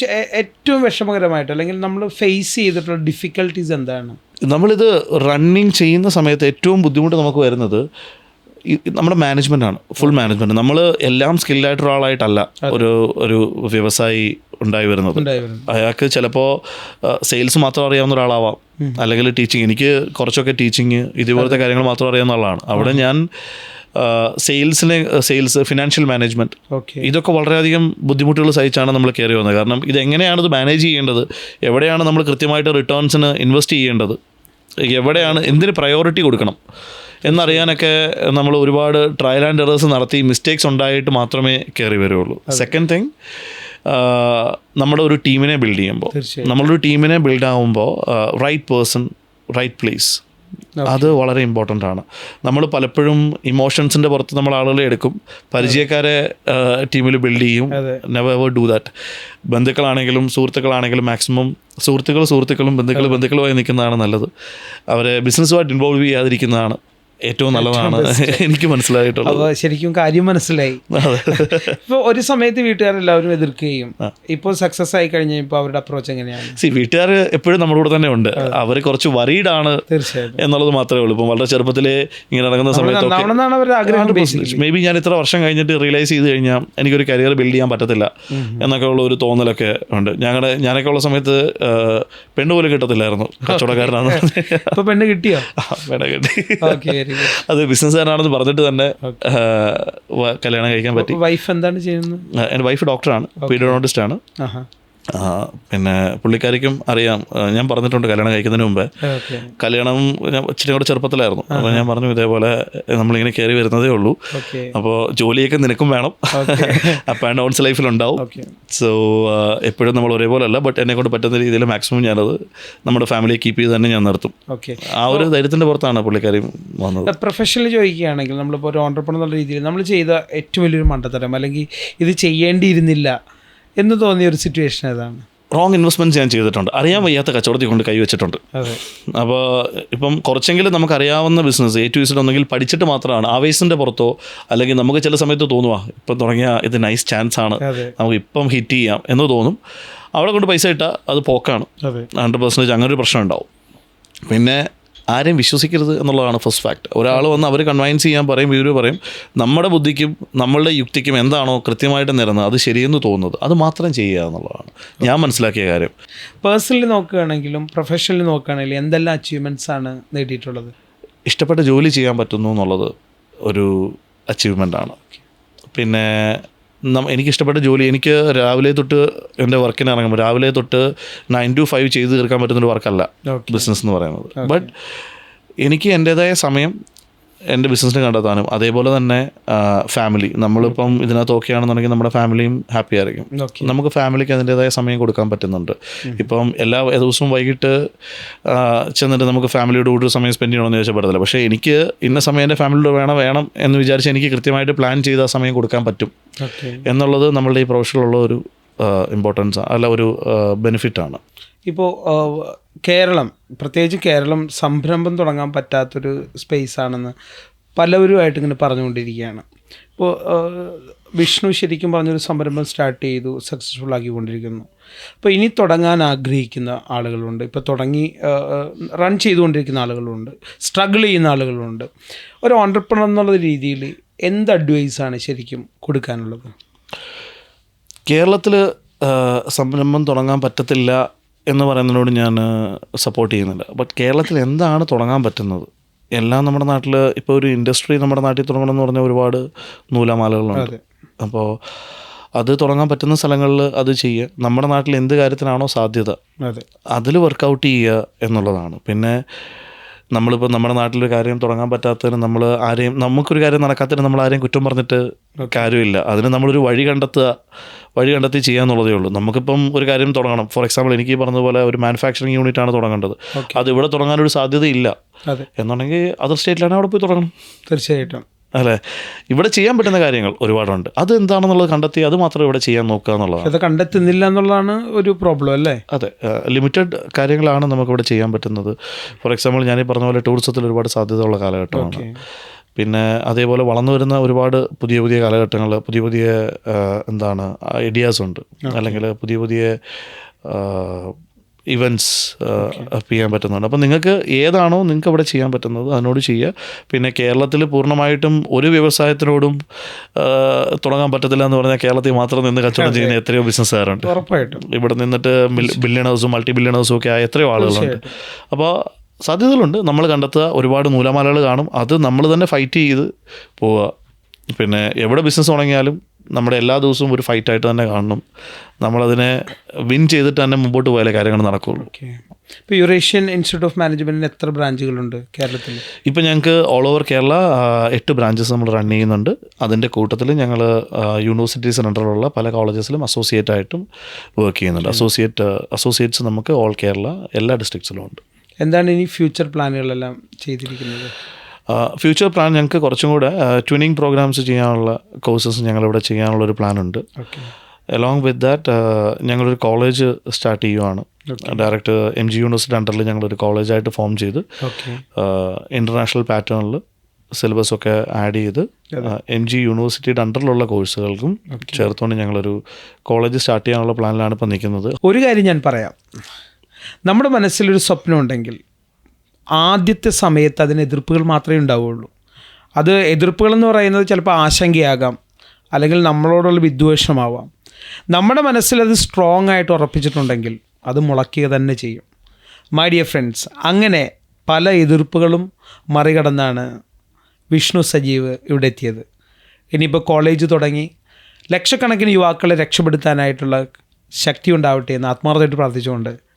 ഏറ്റവും വിഷമകരമായിട്ട് അല്ലെങ്കിൽ നമ്മൾ ഫേസ് ചെയ്തിട്ടുള്ള ഡിഫിക്കൽട്ടീസ് എന്താണ്? നമ്മളിത് റണ്ണിങ് ചെയ്യുന്ന സമയത്ത് ഏറ്റവും ബുദ്ധിമുട്ട് നമുക്ക് വരുന്നത് നമ്മുടെ മാനേജ്മെന്റ് ആണ് ഫുൾ മാനേജ്മെന്റ് നമ്മൾ എല്ലാം സ്കില്ലായിട്ടുള്ള ആളായിട്ടല്ല ഒരു ഒരു വ്യവസായി ഉണ്ടായി വരുന്നത്. അയാൾക്ക് ചിലപ്പോൾ സെയിൽസ് മാത്രം അറിയാവുന്ന ഒരാളാവാം. അല്ലെങ്കിൽ ടീച്ചിങ് എനിക്ക് കുറച്ചൊക്കെ ടീച്ചിങ് ഇതുപോലത്തെ കാര്യങ്ങൾ മാത്രം അറിയാവുന്ന ആളാണ്. അവിടെ ഞാൻ സെയിൽസിനെ സെയിൽസ് ഫിനാൻഷ്യൽ മാനേജ്മെന്റ് ഓക്കെ. ഇതൊക്കെ വളരെയധികം ബുദ്ധിമുട്ടുകൾ സഹിച്ചാണ് നമ്മൾ കയറി വന്നത്. കാരണം ഇത് എങ്ങനെയാണ് ഇത് മാനേജ് ചെയ്യേണ്ടത്? എവിടെയാണ് നമ്മൾ കൃത്യമായിട്ട് റിട്ടേൺസിന് ഇൻവെസ്റ്റ് ചെയ്യേണ്ടത്? എവിടെയാണ് എന്തിന് പ്രയോറിറ്റി കൊടുക്കണം? എന്നറിയാനൊക്കെ നമ്മൾ ഒരുപാട് ട്രയൽ ആൻഡ് എറേഴ്സ് നടത്തി മിസ്റ്റേക്സ് ഉണ്ടായിട്ട് മാത്രമേ കയറി വരുള്ളൂ സെക്കൻഡ് തിങ് നമ്മുടെ ഒരു ടീമിനെ ബിൽഡ് ചെയ്യുമ്പോൾ നമ്മളൊരു ടീമിനെ ബിൽഡ് ആകുമ്പോൾ റൈറ്റ് പേഴ്സൺ റൈറ്റ് പ്ലേസ് അത് വളരെ ഇമ്പോർട്ടന്റ് ആണ്. നമ്മൾ പലപ്പോഴും ഇമോഷൻസിന്റെ പുറത്ത് നമ്മൾ ആളുകളെ എടുക്കും. പരിചയക്കാരെ ടീമിൽ ബിൽഡ് ചെയ്യും. നെവർ എവർ ഡു ദാറ്റ് ബന്ധുക്കളാണെങ്കിലും സുഹൃത്തുക്കളാണെങ്കിലും മാക്സിമം സുഹൃത്തുക്കൾ സുഹൃത്തുക്കളും ബന്ധുക്കൾ ബന്ധുക്കളുമായി നിൽക്കുന്നതാണ് നല്ലത്. അവരെ ബിസിനസ്സുമായിട്ട് ഇൻവോൾവ് ചെയ്യാതിരിക്കുന്നതാണ്. ഏറ്റവും നല്ലതാണ്. [laughs] എനിക്ക് മനസ്സിലായിട്ടുള്ളത്. അപ്പോൾ ശരിക്കും കാര്യം മനസ്സിലായി. [laughs] ഇപ്പോൾ ഒരു സമയത്ത് വീട്ടുകാരെല്ലാവരും എതിർക്കുകയും ഇപ്പോൾ സക്സസ് ആയി കഴിഞ്ഞപ്പോൾ അവരുടെ അപ്രോച്ച് എങ്ങനെയാണ്? സി വീട്ടുകാർ എപ്പോഴും നമ്മുടെ കൂടെ തന്നെ ഉണ്ട്. അവർ കുറച്ച് വറീഡാണ് എന്നുള്ളത് മാത്രമേ ഉള്ളൂ. ഇപ്പം വളരെ ചെറുപ്പത്തിലേ ഇങ്ങനെ നടക്കുന്ന സമയത്ത് മേ ബി ഞാൻ ഇത്ര വർഷം കഴിഞ്ഞിട്ട് റിയലൈസ് ചെയ്ത് കഴിഞ്ഞാൽ എനിക്കൊരു കരിയർ ബിൽഡ് ചെയ്യാൻ പറ്റത്തില്ല എന്നൊക്കെ ഉള്ള ഒരു തോന്നലൊക്കെ ഉണ്ട്. ഞങ്ങളുടെ ഞാനൊക്കെ ഉള്ള സമയത്ത് പെണ്ണ് പോലും കിട്ടത്തില്ലായിരുന്നു. കച്ചവടക്കാരനാണ്. പെണ്ണ് കിട്ടിയോ? പെണ്ണ് കിട്ടി. അത് ബിസിനസ്സുകാരനാണെന്ന് പറഞ്ഞിട്ട് തന്നെ കല്യാണം കഴിക്കാൻ പറ്റി. വൈഫ് എന്താണ് ചെയ്യുന്നത്? എന്റെ വൈഫ് ഡോക്ടറാണ് പീഡിയോളജിസ്റ്റ് ആണ്. പിന്നെ പുള്ളിക്കാരിക്കും അറിയാം. ഞാൻ പറഞ്ഞിട്ടുണ്ട് കല്യാണം കഴിക്കുന്നതിന് മുമ്പേ. കല്യാണം ഞാൻ ഇച്ചിരി കൂടെ ചെറുപ്പത്തിലായിരുന്നു. അപ്പോൾ ഞാൻ പറഞ്ഞു ഇതേപോലെ നമ്മളിങ്ങനെ കയറി വരുന്നതേ ഉള്ളൂ. അപ്പോൾ ജോലിയൊക്കെ നിനക്കും വേണം. അപ്പ് ആൻഡ് ഡൗൺസ് ലൈഫിലുണ്ടാവും. ഉണ്ടാവും സോ എപ്പോഴും നമ്മൾ ഒരേപോലെ അല്ല ബട്ട് എന്നെ കൊണ്ട് പറ്റുന്ന രീതിയിൽ മാക്സിമം ഞാനത് നമ്മുടെ ഫാമിലിയെ കീപ്പ് ചെയ്ത് തന്നെ ഞാൻ നിർത്തും. ആ ഒരു ധൈര്യത്തിന്റെ പുറത്താണ് പുള്ളിക്കാരി വന്നത്. പ്രൊഫഷണലി ചോദിക്കുകയാണെങ്കിൽ നമ്മളിപ്പോൾ ഒരു ഓണ്ടർപ്രണർ എന്നുള്ള രീതിയിൽ നമ്മൾ ചെയ്ത ഏറ്റവും വലിയൊരു മണ്ടത്തരം അല്ലെങ്കിൽ ഇത് ചെയ്യേണ്ടിയിരുന്നില്ല എന്ന് തോന്നിയ ഒരു സിറ്റുവേഷൻ ഏതാണ്? റോങ് ഇൻവെസ്റ്റ്മെന്റ് ഞാൻ ചെയ്തിട്ടുണ്ട്. അറിയാൻ വയ്യാത്ത കച്ചവടത്തിൽ കൊണ്ട് കൈവച്ചിട്ടുണ്ട് അപ്പോൾ ഇപ്പം കുറച്ചെങ്കിലും നമുക്കറിയാവുന്ന ബിസിനസ് എ ടു ഇസിഡ് ഒന്നെങ്കിൽ പഠിച്ചിട്ട് മാത്രമാണ് ആവേശത്തിന്റെ പുറത്തോ അല്ലെങ്കിൽ നമുക്ക് ചില സമയത്ത് തോന്നുക ഇപ്പം തുടങ്ങിയ ഇത് നൈസ് ചാൻസ് ആണ് നമുക്ക് ഇപ്പം ഹിറ്റ് ചെയ്യാം എന്ന് തോന്നും. അവിടെ കൊണ്ട് പൈസ ഇട്ടാൽ അത് പോക്കാണ്. ഹൺഡ്രഡ് പെർസെന്റേജ് അങ്ങനെ ഒരു പ്രശ്നം ഉണ്ടാവും. പിന്നെ ആരെയും വിശ്വസിക്കരുത് എന്നുള്ളതാണ് ഫസ്റ്റ് ഫാക്ട് ഒരാൾ വന്ന് അവർ കൺവൈൻസ് ചെയ്യാൻ പറയും ഇവർ പറയും നമ്മുടെ ബുദ്ധിക്കും നമ്മളുടെ യുക്തിക്കും എന്താണോ കൃത്യമായിട്ട് നിരന്നത് അത് ശരിയെന്ന് തോന്നുന്നത് അത് മാത്രം ചെയ്യുക എന്നുള്ളതാണ്. ഞാൻ മനസ്സിലാക്കിയ കാര്യം. പേഴ്സണലി നോക്കുകയാണെങ്കിലും പ്രൊഫഷണലി നോക്കുകയാണെങ്കിലും എന്തെല്ലാം അച്ചീവ്മെന്റ്സ് ആണ് നേടിയിട്ടുള്ളത്? ഇഷ്ടപ്പെട്ട ജോലി ചെയ്യാൻ പറ്റുന്നു എന്നുള്ളത് ഒരു അച്ചീവ്മെന്റ് ആണ്. പിന്നെ എനിക്കിഷ്ടപ്പെട്ട ജോലി എനിക്ക് രാവിലെ തൊട്ട് എന്റെ വർക്കിന് ഇറങ്ങുമ്പോൾ രാവിലെ തൊട്ട് നയൻ ടു ഫൈവ് ചെയ്ത് തീർക്കാൻ പറ്റുന്നൊരു വർക്കല്ല ബിസിനസ് എന്ന് പറയുന്നത്. ബട്ട് എനിക്ക് എന്റേതായ സമയം എന്റെ ബിസിനസ്സിന് കണ്ടെത്താനും അതേപോലെ തന്നെ ഫാമിലി നമ്മളിപ്പം ഇതിനകത്ത് ഓക്കെ ആണെന്നുണ്ടെങ്കിൽ നമ്മുടെ ഫാമിലിയും ഹാപ്പി ആയിരിക്കും. നമുക്ക് ഫാമിലിക്ക് അതിന്റെതായ സമയം കൊടുക്കാൻ പറ്റുന്നുണ്ട്. ഇപ്പം എല്ലാ ദിവസവും വൈകിട്ട് ചെന്നിട്ട് നമുക്ക് ഫാമിലിയോട് കൂടുതൽ സമയം സ്പെൻഡ് ചെയ്യണമെന്ന് ചോദിച്ചാൽ പറ്റത്തില്ല. പക്ഷേ എനിക്ക് ഇന്ന സമയം എന്റെ ഫാമിലിയോട് വേണം വേണം എന്ന് വിചാരിച്ച് എനിക്ക് കൃത്യമായിട്ട് പ്ലാൻ ചെയ്ത് സമയം കൊടുക്കാൻ പറ്റും. എന്നുള്ളത് നമ്മളുടെ ഈ പ്രൊഫഷനിലുള്ള ഒരു ഇമ്പോർട്ടൻസ് അല്ല ഒരു ബെനിഫിറ്റാണ് ഇപ്പോൾ കേരളം പ്രത്യേകിച്ച് കേരളം സംരംഭം തുടങ്ങാൻ പറ്റാത്തൊരു സ്പേസ് ആണെന്ന് പലവരുമായിട്ട് ഇങ്ങനെ പറഞ്ഞുകൊണ്ടിരിക്കുകയാണ്. ഇപ്പോൾ വിഷ്ണു ശരിക്കും പറഞ്ഞൊരു സംരംഭം സ്റ്റാർട്ട് ചെയ്തു സക്സസ്ഫുൾ ആക്കിക്കൊണ്ടിരിക്കുന്നു. അപ്പോൾ ഇനി തുടങ്ങാൻ ആഗ്രഹിക്കുന്ന ആളുകളുണ്ട്. ഇപ്പോൾ തുടങ്ങി റൺ ചെയ്തുകൊണ്ടിരിക്കുന്ന ആളുകളുണ്ട്. സ്ട്രഗിൾ ചെയ്യുന്ന ആളുകളുണ്ട്. ഒരു ഓണ്ടർപ്രണർ എന്നുള്ള രീതിയിൽ എന്ത് അഡ്വൈസാണ് ശരിക്കും കൊടുക്കാനുള്ളത്? കേരളത്തിൽ സംരംഭം തുടങ്ങാൻ പറ്റത്തില്ല എന്ന് പറയുന്നതിനോട് ഞാൻ സപ്പോർട്ട് ചെയ്യുന്നില്ല ബട്ട് കേരളത്തിൽ എന്താണ് തുടങ്ങാൻ പറ്റുന്നത്? എല്ലാം നമ്മുടെ നാട്ടിൽ ഇപ്പോൾ ഒരു ഇൻഡസ്ട്രി നമ്മുടെ നാട്ടിൽ തുടങ്ങണം എന്ന് പറഞ്ഞാൽ ഒരുപാട് നൂലാമാലകളുണ്ട്. അപ്പോൾ അത് തുടങ്ങാൻ പറ്റുന്ന സ്ഥലങ്ങളിൽ അത് ചെയ്യുക. നമ്മുടെ നാട്ടിൽ എന്ത് കാര്യത്തിനാണോ സാധ്യത അതെ. അതിൽ വർക്കൗട്ട് ചെയ്യുക എന്നുള്ളതാണ്. പിന്നെ നമ്മളിപ്പോൾ നമ്മുടെ നാട്ടിലൊരു കാര്യം തുടങ്ങാൻ പറ്റാത്തതിന് നമ്മൾ ആരെയും നമുക്കൊരു കാര്യം നടക്കാത്തതിന് നമ്മൾ ആരെയും കുറ്റം പറഞ്ഞിട്ട് കാര്യമില്ല. അതിന് നമ്മളൊരു വഴി കണ്ടെത്തുക വഴി കണ്ടെത്തി ചെയ്യുക എന്നുള്ളതേ ഉള്ളൂ. നമുക്കിപ്പം ഒരു കാര്യം തുടങ്ങണം. ഫോർ എക്സാമ്പിൾ എനിക്ക് പറഞ്ഞതുപോലെ ഒരു മാനുഫാക്ചറിങ് യൂണിറ്റ് ആണ് തുടങ്ങേണ്ടത്. അത് ഇവിടെ തുടങ്ങാനൊരു സാധ്യതയില്ല എന്നുണ്ടെങ്കിൽ അതർ സ്റ്റേറ്റിലാണ് അവിടെ പോയി തുടങ്ങണം. തീർച്ചയായിട്ടും. അല്ലേ? ഇവിടെ ചെയ്യാൻ പറ്റുന്ന കാര്യങ്ങൾ ഒരുപാടുണ്ട്. അത് എന്താണെന്നുള്ളത് കണ്ടെത്തി അത് മാത്രം ഇവിടെ ചെയ്യാൻ നോക്കുക എന്നുള്ളതാണ്. അത് കണ്ടെത്തുന്നില്ല എന്നുള്ളതാണ് ഒരു പ്രോബ്ലം അല്ലേ? അതെ. ലിമിറ്റഡ് കാര്യങ്ങളാണ് നമുക്കിവിടെ ചെയ്യാൻ പറ്റുന്നത്. ഫോർ എക്സാമ്പിൾ ഞാൻ ഈ പറഞ്ഞ പോലെ ടൂറിസത്തിൽ ഒരുപാട് സാധ്യതയുള്ള കാലഘട്ടമാണ്. പിന്നെ അതേപോലെ വളർന്നു വരുന്ന ഒരുപാട് പുതിയ പുതിയ കാലഘട്ടങ്ങൾ പുതിയ പുതിയ എന്താണ് ഐഡിയാസ് ഉണ്ട്. അല്ലെങ്കിൽ പുതിയ പുതിയ ഇവന്റ്സ് ചെയ്യാൻ പറ്റുന്നുണ്ട്. അപ്പം നിങ്ങൾക്ക് ഏതാണോ നിങ്ങൾക്ക് അവിടെ ചെയ്യാൻ പറ്റുന്നത് അതിനോട് ചെയ്യുക. പിന്നെ കേരളത്തിൽ പൂർണമായിട്ടും ഒരു വ്യവസായത്തിനോടും തുടങ്ങാൻ പറ്റത്തില്ല എന്ന് പറഞ്ഞാൽ കേരളത്തിൽ മാത്രം നിന്ന് കച്ചവടം ചെയ്യുന്ന എത്രയോ ബിസിനസ്സുകാരുണ്ട് ഉറപ്പായിട്ടും. ഇവിടെ നിന്നിട്ട് ബില്യണേഴ്സും മൾട്ടി ബില്യണേഴ്സും ഒക്കെ ആയ എത്രയോ ആളുകളുണ്ട്. അപ്പോൾ സാധ്യതകളുണ്ട്. നമ്മൾ കണ്ടെത്തുക ഒരുപാട് നൂലമാലകൾ കാണും. അത് നമ്മൾ തന്നെ ഫൈറ്റ് ചെയ്ത് പോവുക. പിന്നെ എവിടെ ബിസിനസ് തുടങ്ങിയാലും നമ്മുടെ എല്ലാ ദിവസവും ഒരു ഫൈറ്റായിട്ട് തന്നെ കാണണം. നമ്മളതിനെ വിൻ ചെയ്തിട്ട് തന്നെ മുമ്പോട്ട് പോയാലേ കാര്യങ്ങൾ നടക്കുകയുള്ളൂ ഓക്കെ ഇപ്പോൾ യൂറേഷ്യൻ ഇൻസ്റ്റിറ്റ്യൂട്ട് ഓഫ് മാനേജ്മെന്റിന് എത്ര ബ്രാഞ്ചുകളുണ്ട് കേരളത്തിൽ? ഇപ്പോൾ ഞങ്ങൾക്ക് ഓൾ ഓവർ കേരള എട്ട് ബ്രാഞ്ചസ് നമ്മൾ റൺ ചെയ്യുന്നുണ്ട്. അതിന്റെ കൂട്ടത്തിൽ ഞങ്ങൾ യൂണിവേഴ്സിറ്റീസ് അണ്ടറിലുള്ള പല കോളേജസിലും അസോസിയേറ്റ് ആയിട്ടും വർക്ക് ചെയ്യുന്നുണ്ട്. അസോസിയേറ്റ് അസോസിയേറ്റ്സ് നമുക്ക് ഓൾ കേരള എല്ലാ ഡിസ്ട്രിക്ട്സിലും ഉണ്ട്. എന്താണ് ഇനി ഫ്യൂച്ചർ പ്ലാനുകളെല്ലാം ചെയ്തിരിക്കുന്നത്? ഫ്യൂച്ചർ പ്ലാൻ ഞങ്ങൾക്ക് കുറച്ചും കൂടെ ട്വിനിങ് പ്രോഗ്രാംസ് ചെയ്യാനുള്ള കോഴ്സസ് ഞങ്ങളിവിടെ ചെയ്യാനുള്ള ഒരു പ്ലാൻ ഉണ്ട്. ഓക്കെ അലോങ് വിത്ത് ദാറ്റ് ഞങ്ങളൊരു കോളേജ് സ്റ്റാർട്ട് ചെയ്യുവാണ്. ഡയറക്റ്റ് എം ജി യൂണിവേഴ്സിറ്റി അണ്ടറിൽ ഞങ്ങളൊരു കോളേജായിട്ട് ഫോം ചെയ്ത് ഇന്റർനാഷണൽ പാറ്റേണിൽ സിലബസ് ഒക്കെ ആഡ് ചെയ്ത് എം ജി യൂണിവേഴ്സിറ്റിയുടെ അണ്ടറിലുള്ള കോഴ്സുകൾക്കും ചേർത്തുകൊണ്ട് ഞങ്ങളൊരു കോളേജ് സ്റ്റാർട്ട് ചെയ്യാനുള്ള പ്ലാനിലാണ് ഇപ്പോൾ നിൽക്കുന്നത്. ഒരു കാര്യം ഞാൻ പറയാം. നമ്മുടെ മനസ്സിലൊരു സ്വപ്നം ഉണ്ടെങ്കിൽ ആദ്യത്തെ സമയത്ത് അതിന് എതിർപ്പുകൾ മാത്രമേ ഉണ്ടാവുകയുള്ളൂ. അത് എതിർപ്പുകളെന്ന് പറയുന്നത് ചിലപ്പോൾ ആശങ്കയാകാം അല്ലെങ്കിൽ നമ്മളോടുള്ള വിദ്വേഷമാവാം. നമ്മുടെ മനസ്സിൽ അത് സ്ട്രോങ് ആയിട്ട് ഉറപ്പിച്ചിട്ടുണ്ടെങ്കിൽ അത് മുളക്കുക തന്നെ ചെയ്യും. മൈ ഡിയർ ഫ്രണ്ട്സ് അങ്ങനെ പല എതിർപ്പുകളും മറികടന്നാണ് വിഷ്ണു സജീവ് ഇവിടെ എത്തിയത്. ഇനിയിപ്പോൾ കോളേജ് തുടങ്ങി. ലക്ഷക്കണക്കിന് യുവാക്കളെ രക്ഷപ്പെടുത്താനായിട്ടുള്ള ശക്തി ഉണ്ടാവട്ടെ എന്ന് ആത്മാർത്ഥമായിട്ട് പ്രാർത്ഥിച്ചുകൊണ്ട്